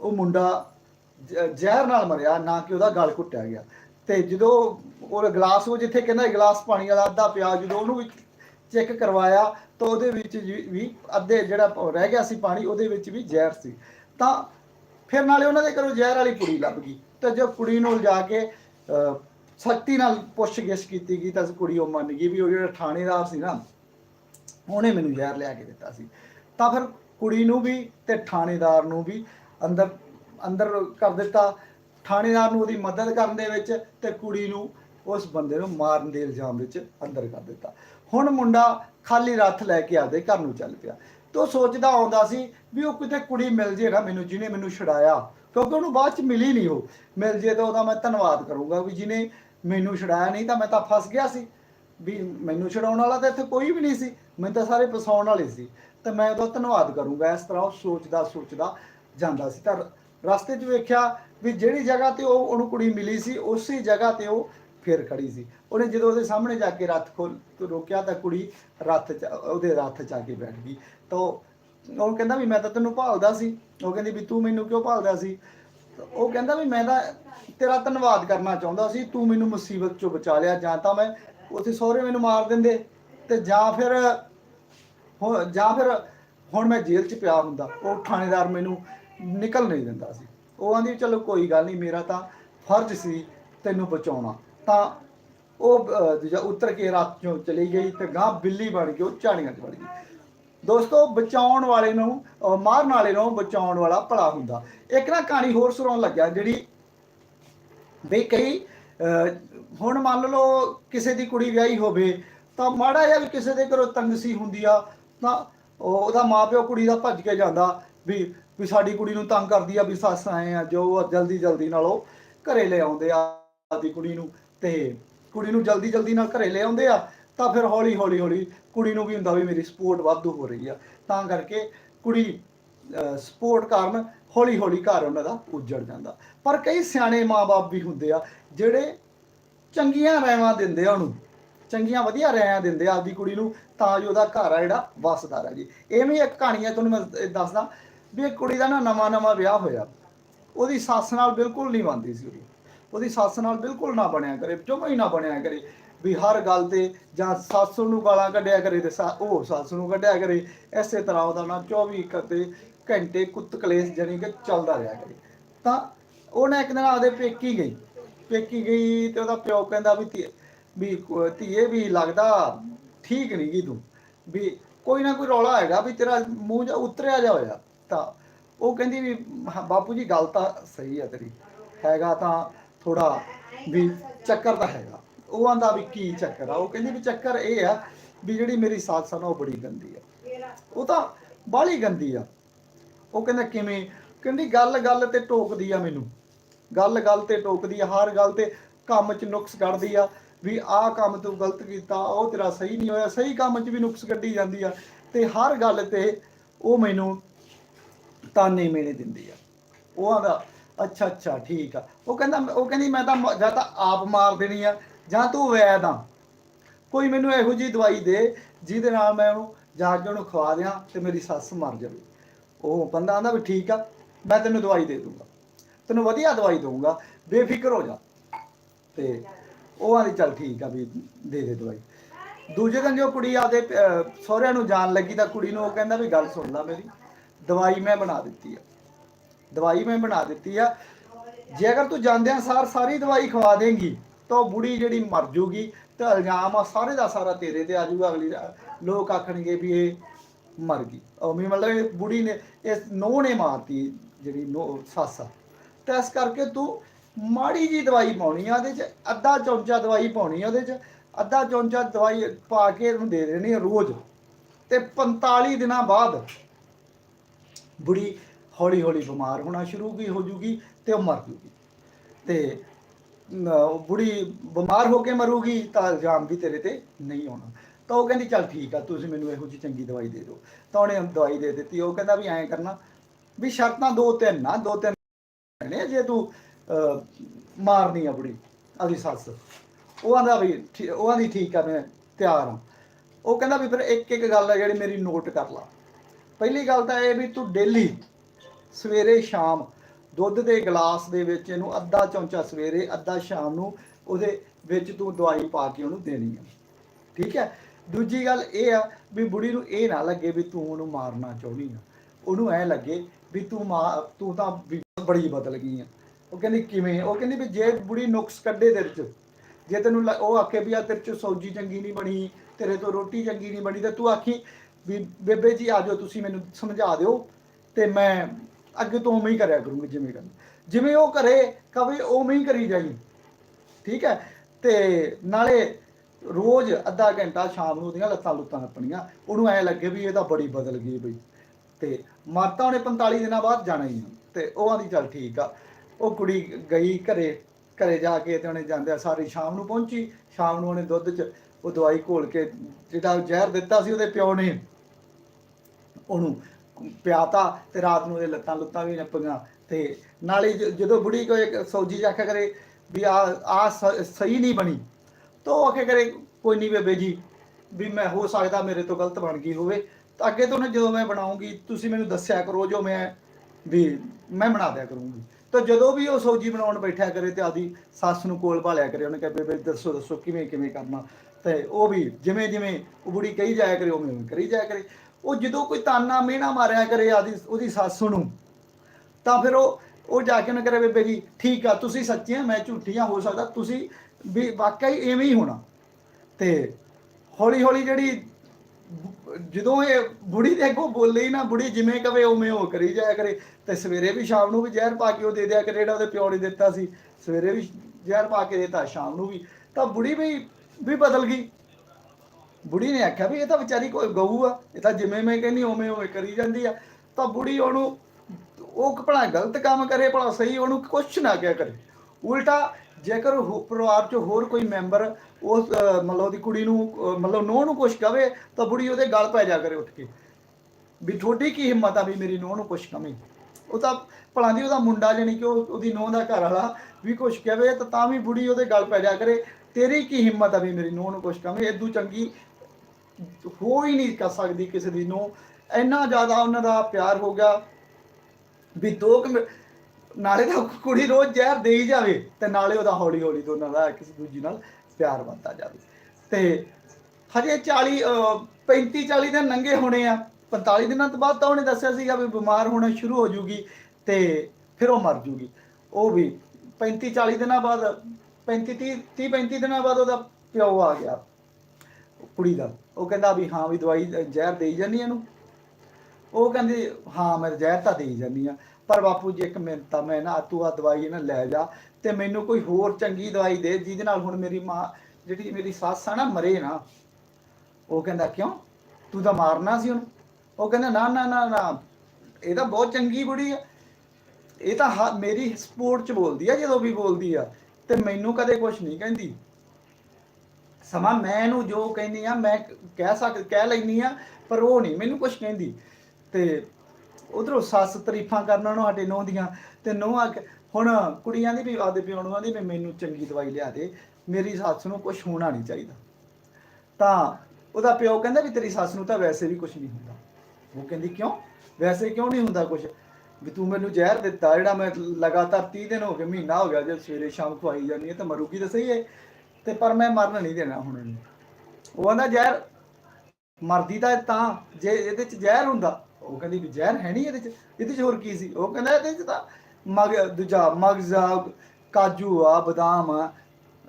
ਉਹ ਮੁੰਡਾ ਜ਼- ਜ਼ਹਿਰ ਨਾਲ ਮਰਿਆ, ਨਾ ਕਿ ਉਹਦਾ ਗਲ ਘੁੱਟਿਆ ਗਿਆ। ਤੇ ਜਦੋਂ ਉਹ ਗਲਾਸ ਉਹ ਜਿੱਥੇ ਕਹਿੰਦਾ ਸੀ ਗਲਾਸ ਪਾਣੀ ਵਾਲਾ, ਅੱਧਾ ਪਿਆ ਜਦੋਂ ਉਹਨੂੰ ਵੀ ਚੈੱਕ ਕਰਵਾਇਆ ਤਾਂ ਉਹਦੇ ਵਿੱਚ ਜੀ- ਵੀ ਅੱਧੇ ਜਿਹੜਾ ਰਹਿ ਗਿਆ ਸੀ ਪਾਣੀ, ਉਹਦੇ ਵਿੱਚ ਵੀ ਜ਼ਹਿਰ ਸੀ। ਤਾਂ ਫਿਰ ਨਾਲੇ ਉਹਨਾਂ ਦੇ ਘਰੋਂ ਜ਼ਹਿਰ ਵਾਲੀ ਕੁੜੀ ਲੱਭ ਗਈ। ਤੇ ਜੋ ਕੁੜੀ ਨੂੰ ਲਿਜਾ ਕੇ ਸਖਤੀ ਨਾਲ ਪੁੱਛਗਿੱਛ ਕੀਤੀ ਗਈ ਤਾਂ ਕੁੜੀ ਉਹ ਮੰਨ ਗਈ ਵੀ ਉਹ ਜਿਹੜਾ ਥਾਣੇਦਾਰ ਸੀ ਨਾ, ਉਹਨੇ ਮੈਨੂੰ ਜ਼ਹਿਰ ਲਿਆ ਕੇ ਦਿੱਤਾ ਸੀ। ਤਾਂ ਫਿਰ ਕੁੜੀ ਨੂੰ ਵੀ ਤੇ ਥਾਣੇਦਾਰ ਨੂੰ ਵੀ ਅੰਦਰ ਅੰਦਰ ਕਰ ਦਿੱਤਾ। ਥਾਣੇਦਾਰ ਨੂੰ ਉਹਦੀ ਮਦਦ ਕਰਨ ਦੇ ਵਿੱਚ ਤੇ ਕੁੜੀ ਨੂੰ ਉਸ ਬੰਦੇ ਨੂੰ ਮਾਰਨ ਦੇ ਇਲਜ਼ਾਮ ਵਿੱਚ ਅੰਦਰ ਕਰ ਦਿੱਤਾ। ਹੁਣ ਮੁੰਡਾ ਖਾਲੀ ਰੱਥ ਲੈ ਕੇ ਆਪਦੇ ਘਰ ਨੂੰ ਚੱਲ ਪਿਆ। ਤੇ ਉਹ ਸੋਚਦਾ ਆਉਂਦਾ ਸੀ ਵੀ ਉਹ ਕਿਤੇ ਕੁੜੀ ਮਿਲ ਜੇ ਨਾ ਮੈਨੂੰ, ਜਿਹਨੇ ਮੈਨੂੰ ਛੁਡਾਇਆ। ਕਿਉਂਕਿ ਉਹਨੂੰ ਬਾਅਦ ਚ ਮਿਲੀ ਨਹੀਂ ਉਹ। ਮਿਲ ਜੇ ਤਾਂ ਉਹਦਾ ਮੈਂ ਧੰਨਵਾਦ ਕਰੂੰਗਾ ਵੀ ਜਿਹਨੇ ਮੈਨੂੰ ਛੁਡਾਇਆ, ਨਹੀਂ ਤਾਂ ਮੈਂ ਤਾਂ ਫਸ ਗਿਆ ਸੀ। ਵੀ ਮੈਨੂੰ ਛਡਾਉਣ ਵਾਲਾ ਤਾਂ ਇੱਥੇ ਕੋਈ ਵੀ ਨਹੀਂ ਸੀ। ਮੈਨੂੰ ਤਾਂ ਸਾਰੇ ਫਸਾਉਣ ਵਾਲੇ ਸੀ। ਤਾਂ ਮੈਂ ਉਹਦਾ ਧੰਨਵਾਦ ਕਰੂੰਗਾ। ਇਸ ਤਰ੍ਹਾਂ ਉਹ ਸੋਚਦਾ ਸੋਚਦਾ ਜਾਂਦਾ ਸੀ। ਤਾਂ ਰਸਤੇ 'ਚ ਵੇਖਿਆ ਵੀ ਜਿਹੜੀ ਜਗ੍ਹਾ ਤੇ ਉਹ, ਉਹਨੂੰ ਕੁੜੀ ਮਿਲੀ ਸੀ, ਉਸੇ ਜਗ੍ਹਾ ਤੇ ਉਹ ਫਿਰ ਖੜੀ ਸੀ। ਉਹਨੇ ਜਦੋਂ ਉਹਦੇ ਸਾਹਮਣੇ ਜਾ ਕੇ ਰੱਥ ਖੋਲ ਰੋਕਿਆ ਤਾਂ ਕੁੜੀ ਰੱਥ 'ਚ ਉਹਦੇ ਰੱਥ ਜਾ ਕੇ ਬੈਠ ਗਈ। ਤਾਂ ਉਹ ਕਹਿੰਦਾ ਵੀ ਮੈਂ ਤਾਂ ਤੈਨੂੰ ਭਾਲਦਾ ਸੀ। ਉਹ ਕਹਿੰਦੀ ਵੀ ਤੂੰ ਮੈਨੂੰ ਕਿਉਂ ਭਾਲਦਾ ਸੀ? ਉਹ ਕਹਿੰਦਾ ਵੀ ਮੈਂ ਤਾਂ ਤੇਰਾ ਧੰਨਵਾਦ ਕਰਨਾ ਚਾਹੁੰਦਾ ਸੀ। ਤੂੰ ਮੈਨੂੰ ਮੁਸੀਬਤ ਚੋਂ ਬਚਾ ਲਿਆ, ਜਾਂ ਤਾਂ ਮੈਂ ਉੱਥੇ ਸਹੁਰੇ ਮੈਨੂੰ ਮਾਰ ਦਿੰਦੇ। ਤੇ ਜਾਂ ਫਿਰ ਹੋ- ਜਾਂ ਫਿਰ ਹੁਣ ਮੈਂ ਜੇਲ੍ਹ 'ਚ ਪਿਆ ਹੁੰਦਾ। ਉਹ ਥਾਣੇਦਾਰ ਮੈਨੂੰ ਨਿਕਲ ਨਹੀਂ ਦਿੰਦਾ ਸੀ। ਉਹ ਆਂਦੀ ਚਲੋ ਕੋਈ ਗੱਲ ਨਹੀਂ, ਮੇਰਾ ਤਾਂ ਫਰਜ਼ ਸੀ ਤੈਨੂੰ ਬਚਾਉਣਾ। ਤਾਂ ਉਹ ਦੂਜਾ ਉਤਰ ਕੇ ਰਾਤ ਚੋਂ ਚਲੀ ਗਈ ਤੇ ਗਾਂ ਬਿੱਲੀ ਬਣ ਕੇ ਉਹ ਝਾੜੀਆਂ 'ਚ ਵੜ ਗਈ। ਦੋਸਤੋ, ਬਚਾਉਣ ਵਾਲੇ ਨੂੰ ਮਾਰਨ ਵਾਲੇ ਨੂੰ ਬਚਾਉਣ ਵਾਲਾ ਭਲਾ ਹੁੰਦਾ। ਇੱਕ ਨਾ ਕਹਾਣੀ ਹੋਰ ਸੁਣਾਉਣ ਲੱਗਿਆ, ਜਿਹੜੀ ਵੀ ਕਈ ਹੁਣ ਮੰਨ ਲਓ ਕਿਸੇ ਦੀ ਕੁੜੀ ਵਿਆਹੀ ਹੋਵੇ, ਤਾਂ ਮਾੜਾ ਜਿਹਾ ਵੀ ਕਿਸੇ ਦੇ ਘਰੋਂ ਤੰਗਸੀ ਹੁੰਦੀ ਆ, ਤਾਂ ਉਹ- ਉਹਦਾ ਮਾਪਿਓ ਕੁੜੀ ਦਾ ਭੱਜ ਕੇ ਜਾਂਦਾ ਵੀ ਵੀ ਸਾਡੀ ਕੁੜੀ ਨੂੰ ਤੰਗ ਕਰਦੀ ਆ ਵੀ ਸੱਸ ਆਏ ਆ, ਜੋ ਜਲਦੀ ਜਲਦੀ ਨਾਲ ਉਹ ਘਰੇ ਲੈ ਆਉਂਦੇ ਆ, ਆਪਦੀ ਕੁੜੀ ਨੂੰ, ਤੇ ਕੁੜੀ ਨੂੰ ਜਲਦੀ ਜਲਦੀ ਨਾਲ ਘਰੇ ਲੈ ਆਉਂਦੇ ਆ, ਤਾਂ ਫਿਰ ਹੌਲੀ ਹੌਲੀ ਹੌਲੀ ਕੁੜੀ ਨੂੰ ਵੀ ਹੁੰਦਾ ਵੀ ਮੇਰੀ ਸਪੋਰਟ ਵਾਧੂ ਹੋ ਰਹੀ ਆ। ਤਾਂ ਕਰਕੇ ਕੁੜੀ ਸਪੋਰਟ ਕਾਰਨ ਹੌਲੀ ਹੌਲੀ ਘਰ ਉਹਨਾਂ ਦਾ ਉੱਜੜ ਜਾਂਦਾ। ਪਰ ਕਈ ਸਿਆਣੇ ਮਾਪੇ ਵੀ ਹੁੰਦੇ ਆ, ਜਿਹੜੇ ਚੰਗੀਆਂ ਰਹਿਵਾਂ ਦਿੰਦੇ ਆ ਉਹਨੂੰ, ਚੰਗੀਆਂ ਵਧੀਆ ਰਹਿਆਂ ਦਿੰਦੇ ਆ ਆਪਦੀ ਕੁੜੀ ਨੂੰ, ਤਾਂ ਜੋ ਉਹਦਾ ਘਰ ਆ ਜਿਹੜਾ ਵਸਦਾ ਰਹੇ ਜੀ। ਐਵੇਂ ਇੱਕ ਕਹਾਣੀ ਹੈ ਤੁਹਾਨੂੰ ਮੈਂ ਦੱਸਦਾ ਵੀ ਇੱਕ ਕੁੜੀ ਦਾ ਨਾ ਨਵਾਂ ਨਵਾਂ ਵਿਆਹ ਹੋਇਆ। ਉਹਦੀ ਸੱਸ ਨਾਲ ਬਿਲਕੁਲ ਨਹੀਂ ਬਣਦੀ ਸੀ ਉਹਦੀ ਉਹਦੀ ਸੱਸ ਨਾਲ ਬਿਲਕੁਲ ਨਾ ਬਣਿਆ ਕਰੇ ਜਮਾ ਹੀ ਨਾ ਬਣਿਆ ਕਰੇ ਵੀ ਹਰ ਗੱਲ ਤੇ ਜਾਂ ਸੱਸ ਨੂੰ ਗਾਲਾਂ ਕੱਢਿਆ ਕਰੇ ਤੇ ਸਾ- ਉਹ ਸੱਸ ਨੂੰ ਕੱਢਿਆ ਕਰੇ ਇਸੇ ਤਰ੍ਹਾਂ ਉਹਦਾ ਨਾ 24 ਕਦੇ ਘੰਟੇ ਕੁੱਤ ਕਲੇਸ਼ ਜਾਣੀ ਕਿ ਚੱਲਦਾ ਰਿਹਾ ਕਰੇ। ਤਾਂ ਉਹ ਨਾ ਇੱਕ ਦਿਨ ਆਪਦੇ ਪੇਕੀ ਗਈ ਪੇਕੀ ਗਈ ਤੇ ਉਹਦਾ ਪਿਓ ਕਹਿੰਦਾ ਵੀ ਧੀਏ ਵੀ ਧੀਏ ਵੀ ਲੱਗਦਾ ਠੀਕ ਨਹੀਂ ਗੀ ਤੂੰ ਵੀ ਕੋਈ ਨਾ ਕੋਈ ਰੌਲਾ ਹੈਗਾ ਵੀ ਤੇਰਾ ਮੂੰਹ ਜਾ ਉਤਰਿਆ ਜਾ ਹੋਇਆ। ਤਾਂ ਉਹ ਕਹਿੰਦੀ ਵੀ ਹਾਂ, ਬਾਪੂ ਜੀ ਗੱਲ ਤਾਂ ਸਹੀ ਹੈ ਤੇਰੀ ਹੈਗਾ ਤਾਂ ਥੋੜਾ ਵੀ ਚੱਕਰ ਤਾਂ ਹੈਗਾ। ਉਹ ਆਂਦਾ ਵੀ ਕੀ ਚੱਕਰ ਆ? ਉਹ ਕਹਿੰਦੀ ਵੀ ਚੱਕਰ ਇਹ ਆ ਵੀ ਜਿਹੜੀ ਮੇਰੀ ਸੱਸ ਆ ਨਾ, ਉਹ ਬੜੀ ਗੰਦੀ ਆ। ਉਹ ਤਾਂ ਬਾਹਲੀ ਗੰਦੀ ਆ। ਉਹ ਕਹਿੰਦਾ ਕਿਵੇਂ? ਕਹਿੰਦੀ ਗੱਲ ਗੱਲ ਤੇ ਟੋਕਦੀ ਆ ਮੈਨੂੰ। ਗੱਲ ਗੱਲ ਤੇ ਟੋਕਦੀ ਆ, ਹਰ ਗੱਲ ਤੇ ਕੰਮ 'ਚ ਨੁਕਸ ਕੱਢਦੀ ਆ ਵੀ ਆਹ ਕੰਮ ਤੂੰ ਗਲਤ ਕੀਤਾ, ਉਹ ਤੇਰਾ ਸਹੀ ਨਹੀਂ ਹੋਇਆ, ਸਹੀ ਕੰਮ 'ਚ ਵੀ ਨੁਕਸ ਕੱਢੀ ਜਾਂਦੀ ਆ ਤੇ ਹਰ ਗੱਲ ਤੇ ਉਹ ਮੈਨੂੰ ਤਾਨੇ ਮੇਣੇ ਦਿੰਦੀ ਆ। ਉਹ ਆਂਦਾ ਅੱਛਾ ਅੱਛਾ ਠੀਕ ਆ। ਉਹ ਕਹਿੰਦਾ ਉਹ ਕਹਿੰਦੀ ਮੈਂ ਤਾਂ ਮ- ਜਾਂ ਤਾਂ ਆਪ ਮਾਰ ਦੇਣੀ ਆ ਜਾਂ ਤੂੰ ਵੈਦ ਆ। ਕੋਈ ਮੈਨੂੰ ਇਹੋ ਜੀ ਦਵਾਈ ਦੇ ਜਿਹਦੇ ਨਾਲ ਮੈਂ ਉਹਨੂੰ ਜਾ ਕੇ ਉਹਨੂੰ ਖਵਾ ਦਿਆਂ ਤੇ ਮੇਰੀ ਸੱਸ ਮਰ ਜਾਵੇ। ਉਹ ਬੰਦਾ ਆਂਦਾ ਵੀ ਠੀਕ ਆ ਮੈਂ ਤੈਨੂੰ ਦਵਾਈ ਦੇ ਦੂੰਗਾ। ਤੈਨੂੰ ਵਧੀਆ ਦਵਾਈ ਦਊਂਗਾ ਬੇਫਿਕਰ ਹੋ ਜਾ। ਤੇ ਉਹ ਆਂਦੀ ਚੱਲ ਠੀਕ ਆ ਵੀ ਦੇ ਦੇ ਦਵਾਈ। ਦੂਜੇ ਦਿਨ ਜੋ ਕੁੜੀ ਆਪਦੇ ਅਹ, ਸਹੁਰਿਆਂ ਨੂੰ ਜਾਣ ਲੱਗੀ ਤਾਂ ਕੁੜੀ ਨੂੰ ਉਹ ਕਹਿੰਦਾ ਵੀ ਗੱਲ ਸੁਣ ਲੈ ਮੇਰੀ ਦਵਾਈ ਮੈਂ ਬਣਾ ਦਿੱਤੀ ਆ। ਦਵਾਈ ਮੈਂ ਬਣਾ ਦਿੱਤੀ ਆ। ਜੇ ਅਗਰ ਤੂੰ ਜਾਂਦਿਆਂ ਸਾਰ ਸਾਰੀ ਦਵਾਈ ਖਵਾ ਦੇਂਗੀ, ਤਾਂ ਉਹ ਬੁੜੀ ਜਿਹੜੀ ਮਰ ਜੂਗੀ, ਤੇ ਇਲਜ਼ਾਮ ਆ ਸਾਰੇ ਦਾ ਸਾਰਾ ਤੇਰੇ ਤੇ ਆ ਜੂਗਾ। ਅਗਲੀ ਲੋਕ ਆਖਣਗੇ ਵੀ ਇਹ ਮਰ ਗਈ। ਉਹ ਵੀ ਮਤਲਬ ਇਹ ਬੁੜੀ ਨੇ, ਇਸ ਨੋਹ ਨੇ ਮਾਰਤੀ, ਜਿਹੜੀ ਨੋ ਸੱਸ ਆ। ਤੇ ਇਸ ਕਰਕੇ ਤੂੰ ਮਾੜੀ ਜੀ ਦਵਾਈ ਪਾਉਣੀ ਆ, ਉਹਦੇ ਚ ਅੱਧਾ ਚਮਚਾ ਦਵਾਈ ਪਾਉਣੀ ਆ ਉਹਦੇ ਚ। ਅੱਧਾ ਚਮਚਾ ਦਵਾਈ ਪਾ ਕੇ ਇਹਨੂੰ ਦੇ ਦੇਣੀ ਰੋਜ਼। ਤੇ 45 ਦਿਨਾਂ ਬਾਅਦ ਬੁੜੀ ਹੌਲੀ ਹੌਲੀ ਬਿਮਾਰ ਹੋਣਾ ਸ਼ੁਰੂ ਕੀ ਹੋ ਜੂਗੀ ਤੇ ਉਹ ਮਰ ਜੂਗੀ। ਤੇ ਬੁੜੀ ਬਿਮਾਰ ਹੋ ਕੇ ਮਰੂਗੀ ਤਾਂ ਇਲਜ਼ਾਮ ਵੀ ਤੇਰੇ ਤੇ ਨਹੀਂ ਆਉਣਾ। ਤਾਂ ਉਹ ਕਹਿੰਦੀ, ਚੱਲ ਠੀਕ ਆ, ਤੁਸੀਂ ਮੈਨੂੰ ਇਹੋ ਜਿਹੀ ਚੰਗੀ ਦਵਾਈ ਦੇ ਦਿਓ। ਤਾਂ ਉਹਨੇ ਦਵਾਈ ਦੇ ਦਿੱਤੀ। ਉਹ ਕਹਿੰਦਾ ਵੀ ਐਂ ਕਰਨਾ, ਵੀ ਸ਼ਰਤਾਂ ਦੋ ਤਿੰਨ ਨਾ ਦੋ ਤਿੰਨ ਨੇ ਜੇ ਤੂੰ ਮਾਰਨੀ ਆ ਬੁੜੀ ਅਗਲੀ ਸੱਸ। ਉਹ ਆਂਦਾ ਵੀ ਠੀ- ਉਹ ਆਂਦੀ, ਠੀਕ ਆ, ਮੈਂ ਤਿਆਰ ਹਾਂ ਉਹ ਕਹਿੰਦਾ ਵੀ ਫਿਰ ਇੱਕ ਇੱਕ ਗੱਲ ਹੈ ਜਿਹੜੀ ਮੇਰੀ ਨੋਟ ਕਰ ਲਾ। ਪਹਿਲੀ ਗੱਲ ਤਾਂ ਇਹ ਵੀ ਤੂੰ ਡੇਲੀ ਸਵੇਰੇ ਸ਼ਾਮ ਦੁੱਧ ਦੇ ਗਲਾਸ ਦੇ ਵਿੱਚ ਇਹਨੂੰ ਅੱਧਾ ਚਮਚਾ ਸਵੇਰੇ, ਅੱਧਾ ਸ਼ਾਮ ਨੂੰ ਉਹਦੇ ਵਿੱਚ ਤੂੰ ਦਵਾਈ ਪਾ ਕੇ ਉਹਨੂੰ ਦੇਣੀ ਆ। ਠੀਕ ਹੈ? ਦੂਜੀ ਗੱਲ ਇਹ ਆ ਵੀ ਬੁੜੀ ਨੂੰ ਇਹ ਨਾ ਲੱਗੇ ਵੀ ਤੂੰ ਉਹਨੂੰ ਮਾਰਨਾ ਚਾਹੁੰਦੀ ਆ। ਉਹਨੂੰ ਐ ਲੱਗੇ ਵੀ ਤੂੰ ਮਾਂ, ਤੂੰ ਤਾਂ ਵੀ ਬੜੀ ਬਦਲ ਗਈ ਆ। ਉਹ ਕਹਿੰਦੀ, ਕਿਵੇਂ? ਉਹ ਕਹਿੰਦੀ ਵੀ ਜੇ ਬੁੜੀ ਨੁਕਸ ਕੱਢੇ ਤੇਰੇ ਚ, ਜੇ ਤੈਨੂੰ ਲ- ਉਹ ਆਖੇ ਵੀ ਆ, ਤੇਰੇ ਚ ਸੌਜੀ ਚੰਗੀ ਨਹੀਂ ਬਣੀ, ਤੇਰੇ ਤੋਂ ਰੋਟੀ ਚੰਗੀ ਨਹੀਂ ਬਣੀ, ਤੇ ਤੂੰ ਆਖੀ ਵੀ, ਬੇਬੇ ਜੀ ਆਜੋ ਤੁਸੀਂ ਮੈਨੂੰ ਸਮਝਾ ਦਿਓ ਤੇ ਮੈਂ ਅੱਗੇ ਤੋਂ ਉਵੇਂ ਹੀ ਕਰਿਆ ਕਰੂੰਗੀ ਜਿਵੇਂ ਕਰ ਜਿਵੇਂ ਉਹ ਕਰੇ, ਕਵੇ ਉਵੇਂ ਹੀ ਕਰੀ ਜਾਈ। ਠੀਕ ਹੈ? ਤੇ ਨਾਲੇ ਰੋਜ਼ ਅੱਧਾ ਘੰਟਾ ਸ਼ਾਮ ਨੂੰ ਉਹਦੀਆਂ ਲੱਤਾਂ ਲੁੱਤਾਂ ਨੱਪਣੀਆਂ। ਉਹਨੂੰ ਐ ਲੱਗੇ ਵੀ ਇਹ ਤਾਂ ਬੜੀ ਬਦਲ ਗਈ ਬਈ। ਤੇ ਮਾਤਾ ਉਹਨੇ 45 ਦਿਨਾਂ ਬਾਅਦ ਜਾਣਾ ਹੀ ਆ। ਤੇ ਉਹ ਆਂਦੀ, ਚੱਲ ਠੀਕ ਆ। ਉਹ ਕੁੜੀ ਗਈ ਘਰੇ ਘਰੇ ਜਾ ਕੇ ਤੇ ਉਹਨੇ ਜਾਂਦਿਆਂ ਸਾਰੀ ਸ਼ਾਮ ਨੂੰ ਪਹੁੰਚੀ। ਸ਼ਾਮ ਨੂੰ ਉਹਨੇ ਦੁੱਧ 'ਚ ਉਹ ਦਵਾਈ ਘੋਲ ਕੇ ਜਿਹੜਾ ਜ਼ਹਿਰ ਦਿੱਤਾ ਸੀ ਉਹਦੇ ਪਿਓ ਨੇ, ਉਹਨੂੰ ਪਿਆਤਾ ਤੇ ਰਾਤ ਨੂੰ ਉਹਦੇ ਲੱਤਾਂ ਲੁੱਤਾਂ ਵੀ ਨੱਪੀਆਂ ਤੇ ਨਾਲੇ ਜ- ਜਦੋਂ ਬੁੜੀ ਕੋਈ ਇੱਕ ਸੌਜੀ ਜਾ ਕੇ ਕਰੇ ਵੀ ਆ ਆ ਸਹੀ ਨਹੀਂ ਬਣੀ, ਤਾਂ ਉਹ ਆਖੇ ਕਰੇ ਕੋਈ ਨਹੀਂ ਬੇਬੇ ਜੀ, ਵੀ ਮੈਂ ਹੋ ਸਕਦਾ ਮੇਰੇ ਤੋਂ ਗਲਤ ਬਣ ਗਈ ਹੋਵੇ, ਤਾਂ ਅੱਗੇ ਤੋਂ ਨਾ ਜਦੋਂ ਮੈਂ ਬਣਾਉਂਗੀ ਤੁਸੀਂ ਮੈਨੂੰ ਦੱਸਿਆ ਕਰੋ ਜੋ ਮੈਂ, ਵੀ ਮੈਂ ਬਣਾ ਦਿਆ ਕਰੂੰਗੀ। ਤਾਂ ਜਦੋਂ ਵੀ ਉਹ ਸੌਜੀ ਬਣਾਉਣ ਬੈਠਿਆ ਕਰੇ ਤੇ ਆਦੀ ਸੱਸ ਨੂੰ ਕੋਲ ਭਾਲਿਆ ਕਰੇ, ਉਹਨੇ ਕਿਹਾ ਬੇਬੇ ਦੱਸੋ ਦੱਸੋ ਕਿਵੇਂ ਕਿਵੇਂ ਕਰਨਾ, ਤੇ ਉਹ ਵੀ ਜਿਵੇਂ ਜਿਵੇਂ ਉਹ ਬੁੜੀ ਕਹੀ ਜਾਇਆ ਕਰੇ ਉਵੇਂ ਉਵੇਂ ਕਰੀ ਜਾਇਆ ਕਰੇ। ਉਹ ਜਦੋਂ ਕੋਈ ਤਾਨਾ ਮਿਹਣਾ ਮਾਰਿਆ ਕਰੇ ਆਦੀ ਉਹਦੀ ਸੱਸ ਨੂੰ, ਤਾਂ ਫਿਰ ਉਹ ਉਹ ਜਾ ਕੇ ਉਹਨੇ ਕਰੇ ਬੇਬੇ ਜੀ, ਠੀਕ ਆ, ਤੁਸੀਂ ਸੱਚੇ ਆ, ਮੈਂ ਝੂਠੀ ਆ, ਹੋ ਸਕਦਾ ਤੁਸੀਂ ਵੀ ਵਾਕਈ ਐਵੇਂ ਹੀ ਹੋਣਾ। ਤੇ ਹੌਲੀ ਹੌਲੀ ਜਿਹੜੀ ਜਦੋਂ ਇਹ ਬੁੜੀ ਦੇ ਅੱਗੋਂ ਬੋਲੇ ਨਾ, ਬੁੜੀ ਜਿਵੇਂ ਕਵੇ ਉਵੇਂ ਹੋ ਕਰੀ ਜਾਇਆ ਕਰੇ। ਤੇ ਸਵੇਰੇ ਵੀ ਸ਼ਾਮ ਨੂੰ ਵੀ ਜ਼ਹਿਰ ਪਾ ਕੇ ਉਹ ਦੇ ਦਿਆ ਕਰੇ, ਜਿਹੜਾ ਉਹਦੇ ਪਿਓ ਨੇ ਦਿੱਤਾ ਸੀ। ਸਵੇਰੇ ਵੀ ਜ਼ਹਿਰ ਪਾ ਕੇ ਦਿੱਤਾ, ਸ਼ਾਮ ਨੂੰ ਵੀ। ਤਾਂ ਬੁੜੀ ਵੀ ਵੀ ਬਦਲ ਗਈ। ਬੁੜੀ ਨੇ ਆਖਿਆ ਵੀ ਇਹ ਤਾਂ ਵਿਚਾਰੀ ਕੋਈ ਗਊ ਆ, ਇਹ ਤਾਂ ਜਿਵੇਂ ਮੈਂ ਕਹਿੰਦੀ ਉਵੇਂ ਉਵੇਂ ਕਰੀ ਜਾਂਦੀ ਆ। ਤਾਂ ਬੁੜੀ ਉਹਨੂੰ, ਉਹ ਭਲਾ ਗਲਤ ਕੰਮ ਕਰੇ, ਭਲਾ ਸਹੀ, ਉਹਨੂੰ ਕੁਛ ਨਾ ਕਿਹਾ ਕਰੇ। ਉਲਟਾ ਜੇਕਰ ਪਰਿਵਾਰ ਚ ਹੋਰ ਕੋਈ ਮੈਂਬਰ ਉਸ ਮਤਲਬ ਉਹਦੀ ਕੁੜੀ ਨੂੰ ਮਤਲਬ ਨੂੰਹ ਨੂੰ ਕੁਛ ਕਵੇ, ਤਾਂ ਬੁੜੀ ਉਹਦੇ ਗਲ ਪੈ ਜਾ ਕਰੇ ਉੱਠ ਕੇ। ਵੀ ਤੁਹਾਡੀ ਕੀ ਹਿੰਮਤ ਆ ਵੀ ਮੇਰੀ ਨੂੰਹ ਨੂੰ ਕੁਛ ਕਵੇਂ ਉਹ ਤਾਂ ਭਲਾ ਦੀ ਉਹਦਾ ਮੁੰਡਾ ਜਾਨੀ ਕਿ ਉਹਦੀ ਨੂੰਹ ਦਾ ਘਰ ਵਾਲਾ ਵੀ ਕੁਛ ਕਵੇ, ਤਾਂ ਤਾਂ ਵੀ ਬੁੜੀ ਉਹਦੇ ਗਲ ਪੈ ਜਾ ਕਰੇ। ਤੇਰੀ ਕੀ ਹਿੰਮਤ ਆ ਵੀ ਮੇਰੀ ਨੂੰਹ ਨੂੰ ਕੁਛ ਕਵੇਂ ਏਦੂ ਚੰਗੀ ਹੋ ਹੀ ਨਹੀਂ ਕਰ ਸਕਦੀ ਕਿਸੇ ਦੀ ਨੂੰ। ਇੰਨਾ ਜ਼ਿਆਦਾ ਉਹਨਾਂ ਦਾ ਪਿਆਰ ਹੋ ਗਿਆ ਵੀ ਦੋ ਕੁ ਨਾਲੇ ਤਾਂ ਕੁੜੀ ਰੋਜ਼ ਜ਼ਹਿਰ ਦੇਈ ਜਾਵੇ ਤੇ ਨਾਲੇ ਉਹਦਾ ਹੌਲੀ ਹੌਲੀ ਦੋਨਾਂ ਦਾ ਕਿਸੇ ਦੂਜੀ ਨਾਲ ਪਿਆਰ ਵੱਧਦਾ ਜਾਵੇ। ਤੇ ਹਜੇ 40 ਅਹ, 35 40 ਦਿਨ ਲੰਘੇ ਹੋਣੇ ਆ। 45 ਦਿਨਾਂ ਤੋਂ ਬਾਅਦ ਤਾਂ ਉਹਨੇ ਦੱਸਿਆ ਸੀਗਾ ਵੀ ਬਿਮਾਰ ਹੋਣਾ ਸ਼ੁਰੂ ਹੋ ਜੂਗੀ ਤੇ ਫਿਰ ਉਹ ਮਰ ਜੂਗੀ। ਉਹ ਵੀ 35 40 ਦਿਨਾਂ ਬਾਅਦ 35 30 30 35 ਦਿਨਾਂ ਬਾਅਦ ਉਹਦਾ ਪਿਓ ਆ ਗਿਆ। ਕੁੜੀ ਦਾ। ਉਹ ਕਹਿੰਦਾ ਵੀ ਹਾਂ ਵੀ ਦਵਾਈ ਜ਼ਹਿਰ ਦੇਈ ਜਾਨੀ ਇਹਨੂੰ। ਉਹ ਕਹਿੰਦੀ, ਹਾਂ ਮੈਂ ਜ਼ਹਿਰ ਤਾਂ ਦੇਈ ਜਾਨੀ ਆ, ਪਰ ਬਾਪੂ ਜੀ ਇੱਕ ਮਿੰਟ ਤਾਂ ਮੈਂ ਨਾ ਤੂੰ ਆ ਦਵਾਈ ਨਾ ਲੈ ਜਾ ਤੇ ਮੈਨੂੰ ਕੋਈ ਹੋਰ ਚੰਗੀ ਦਵਾਈ ਦੇ, ਜਿਹਦੇ ਨਾਲ ਹੁਣ ਮੇਰੀ ਮਾਂ, ਜਿਹੜੀ ਮੇਰੀ ਸੱਸ ਆ ਨਾ, ਮਰੇ ਨਾ। ਉਹ ਕਹਿੰਦਾ, ਕਿਉਂ? ਤੂੰ ਤਾਂ ਮਾਰਨਾ ਸੀ ਉਹਨੂੰ। ਉਹ ਕਹਿੰਦਾ, ਨਾ ਨਾ ਨਾ ਨਾ, ਇਹ ਤਾਂ ਬਹੁਤ ਚੰਗੀ ਕੁੜੀ ਆ। ਇਹ ਤਾਂ ਹ- ਮੇਰੀ ਸਪੋਰਟ ਚ ਬੋਲਦੀ ਆ, ਜਦੋਂ ਵੀ ਬੋਲਦੀ ਆ। ਤੇ ਮੈਨੂੰ ਕਦੇ ਕੁਝ ਨਹੀਂ ਕਹਿੰਦੀ। ਸਮਾਂ ਮੈਂ ਇਹਨੂੰ ਜੋ ਕਹਿੰਦੀ ਆ, ਮੈਂ ਕਹਿ ਸਕ, ਕਹਿ ਲੈਣੀ ਆ, ਪਰ ਉਹ ਨਹੀਂ, ਮੈਨੂੰ ਕੁਝ ਕਹਿੰਦੀ। ਤੇ ਉਧਰੋਂ ਸੱਸ ਤਾਰੀਫਾਂ ਕਰਨ ਨੂੰ ਸਾਡੇ ਨੋਹ ਦੀਆਂ, ਤੇ ਨੋਹ ਆ ਕੇ, ਹੁਣ ਕੁੜੀਆਂ ਦੀ ਵੀ ਆਦੇ ਪਿਓ ਨੂੰ ਆਂਦੀ ਵੀ ਮੈਨੂੰ ਚੰਗੀ ਦਵਾਈ ਲਿਆ ਦੇ, ਮੇਰੀ ਸੱਸ ਨੂੰ ਕੁਝ ਹੋਣਾ ਨਹੀਂ ਚਾਹੀਦਾ। ਤਾਂ ਉਹਦਾ ਪਿਓ ਕਹਿੰਦਾ ਵੀ ਤੇਰੀ ਸੱਸ ਨੂੰ ਤਾਂ ਵੈਸੇ ਵੀ ਕੁਝ ਨਹੀਂ ਹੁੰਦਾ। ਉਹ ਕਹਿੰਦੀ, ਕਿਉਂ? ਵੈਸੇ ਕਿਉਂ ਨਹੀਂ ਹੁੰਦਾ ਕੁਝ ਵੀ ਤੂੰ ਮੈਨੂੰ ਜ਼ਹਿਰ ਦਿੱਤਾ, ਜਿਹੜਾ ਮੈਂ ਲਗਾਤਾਰ 30 ਦਿਨ ਹੋ ਗਏ, ਮਹੀਨਾ ਹੋ ਗਿਆ, ਜੇ ਸਵੇਰੇ ਸ਼ਾਮ ਖਵਾਈ ਜਾਂਦੀ ਹੈ ਤਾਂ ਮਰੂਗੀ ਤਾਂ ਸਹੀ ਹੈ ਤੇ ਪਰ ਮੈਂ ਮਰਨ ਨਹੀਂ ਦੇਣਾ ਹੁਣ ਇਹਨੂੰ। ਉਹ ਕਹਿੰਦਾ ਜ਼ਹਿਰ ਮਰਦੀ ਤਾਂ ਤਾਂ ਜੇ ਇਹਦੇ ਚ ਜ਼ਹਿਰ ਹੁੰਦਾ, ਉਹ ਕਹਿੰਦੀ ਵੀ ਜ਼ਹਿਰ ਹੈ ਨਹੀਂ ਇਹਦੇ ਚ ਇਹਦੇ ਚ ਹੋਰ ਕੀ ਸੀ? ਉਹ ਕਹਿੰਦਾ ਇਹਦੇ ਚ ਤਾਂ ਮਗ, ਦੂਜਾ ਮਗਜ਼ ਆ ਕਾਜੂ ਆ, ਬਦਾਮ ਆ,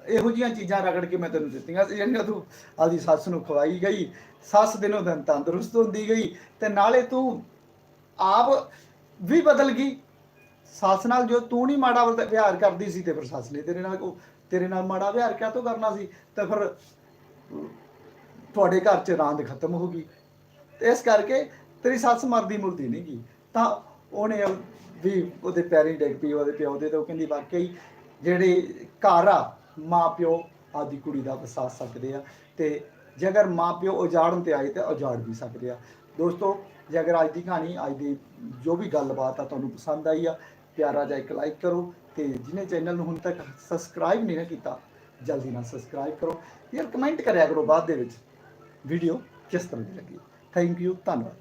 ਇਹੋ ਜੀਆਂ ਚੀਜ਼ਾਂ ਰਗੜ ਕੇ ਮੈਂ ਤੈਨੂੰ ਦਿੱਤੀਆਂ ਸੀ, ਜਿਹੜੀਆਂ ਤੂੰ ਆਦੀ ਸੱਸ ਨੂੰ ਖਵਾਈ ਗਈ। ਸੱਸ ਦਿਨੋਂ ਦਿਨ ਤੰਦਰੁਸਤ ਹੁੰਦੀ ਗਈ ਤੇ ਨਾਲੇ ਤੂੰ ਆਪ ਵੀ ਬਦਲ ਗਈ। ਸੱਸ ਨਾਲ ਜੋ ਤੂੰ ਨਹੀਂ ਮਾੜਾ ਵਰਤ- ਵਿਹਾਰ ਕਰਦੀ ਸੀ ਤੇ ਫਿਰ ਸੱਸ ਨੇ ਤੇਰੇ ਨਾਲ ਤੇਰੇ ਨਾਲ ਮਾੜਾ ਵਿਹਾਰ ਕਿਆ ਤੋਂ ਕਰਨਾ ਸੀ? ਤੇ ਫਿਰ ਤੁਹਾਡੇ ਘਰ 'ਚ ਰਾਂਦ ਖਤਮ ਹੋ ਗਈ। ਤੇ ਇਸ ਕਰਕੇ ਤੇਰੀ ਸੱਸ ਮਰਦੀ ਮੁਰਦੀ ਨਹੀਂ ਗਈ। ਤਾਂ ਉਹਨੇ ਵੀ ਉਹਦੇ ਪੈਰੀਂ ਡਿੱਗ ਪਈ, ਉਹਦੇ ਪਿਓ ਦੇ ਤੇ ਉਹ ਕਹਿੰਦੀ ਵਾਕਈ ਜਿਹੜੇ ਘਰ ਆ ਮਾਂ ਪਿਓ ਆਦੀ ਕੁੜੀ ਦਾ ਵਸਾ ਸਕਦੇ ਆ। ਤੇ ਜੇਕਰ ਅਗਰ ਮਾਂ ਪਿਓ ਉਜਾੜਨ ਤੇ ਆਏ ਤੇ ਉਜਾੜ ਵੀ ਸਕਦੇ ਆ। ਦੋਸਤੋ, ਜੇਕਰ ਅੱਜ ਦੀ ਕਹਾਣੀ, ਅੱਜ ਦੀ ਜੋ ਵੀ ਗੱਲਬਾਤ ਆ ਤੁਹਾਨੂੰ ਪਸੰਦ ਆਈ ਆ, ਪਿਆਰਾ ਜਿਹਾ ਇੱਕ ਲਾਈਕ ਕਰੋ ਤੇ ਜਿਹਨੇ ਚੈਨਲ ਨੂੰ ਹੁਣ ਤੱਕ ਸਬਸਕ੍ਰਾਈਬ ਨਹੀਂ ਨਾ ਕੀਤਾ, ਜਲਦੀ ਨਾਲ ਸਬਸਕ੍ਰਾਈਬ ਕਰੋ ਯਾਰ ਕਮੈਂਟ ਕਰਿਆ ਕਰੋ ਬਾਅਦ ਦੇ ਵਿੱਚ। ਵੀਡੀਓ ਕਿਸ ਤਰ੍ਹਾਂ ਦੀ ਲੱਗੀ? ਥੈਂਕ ਯੂ ਧੰਨਵਾਦ।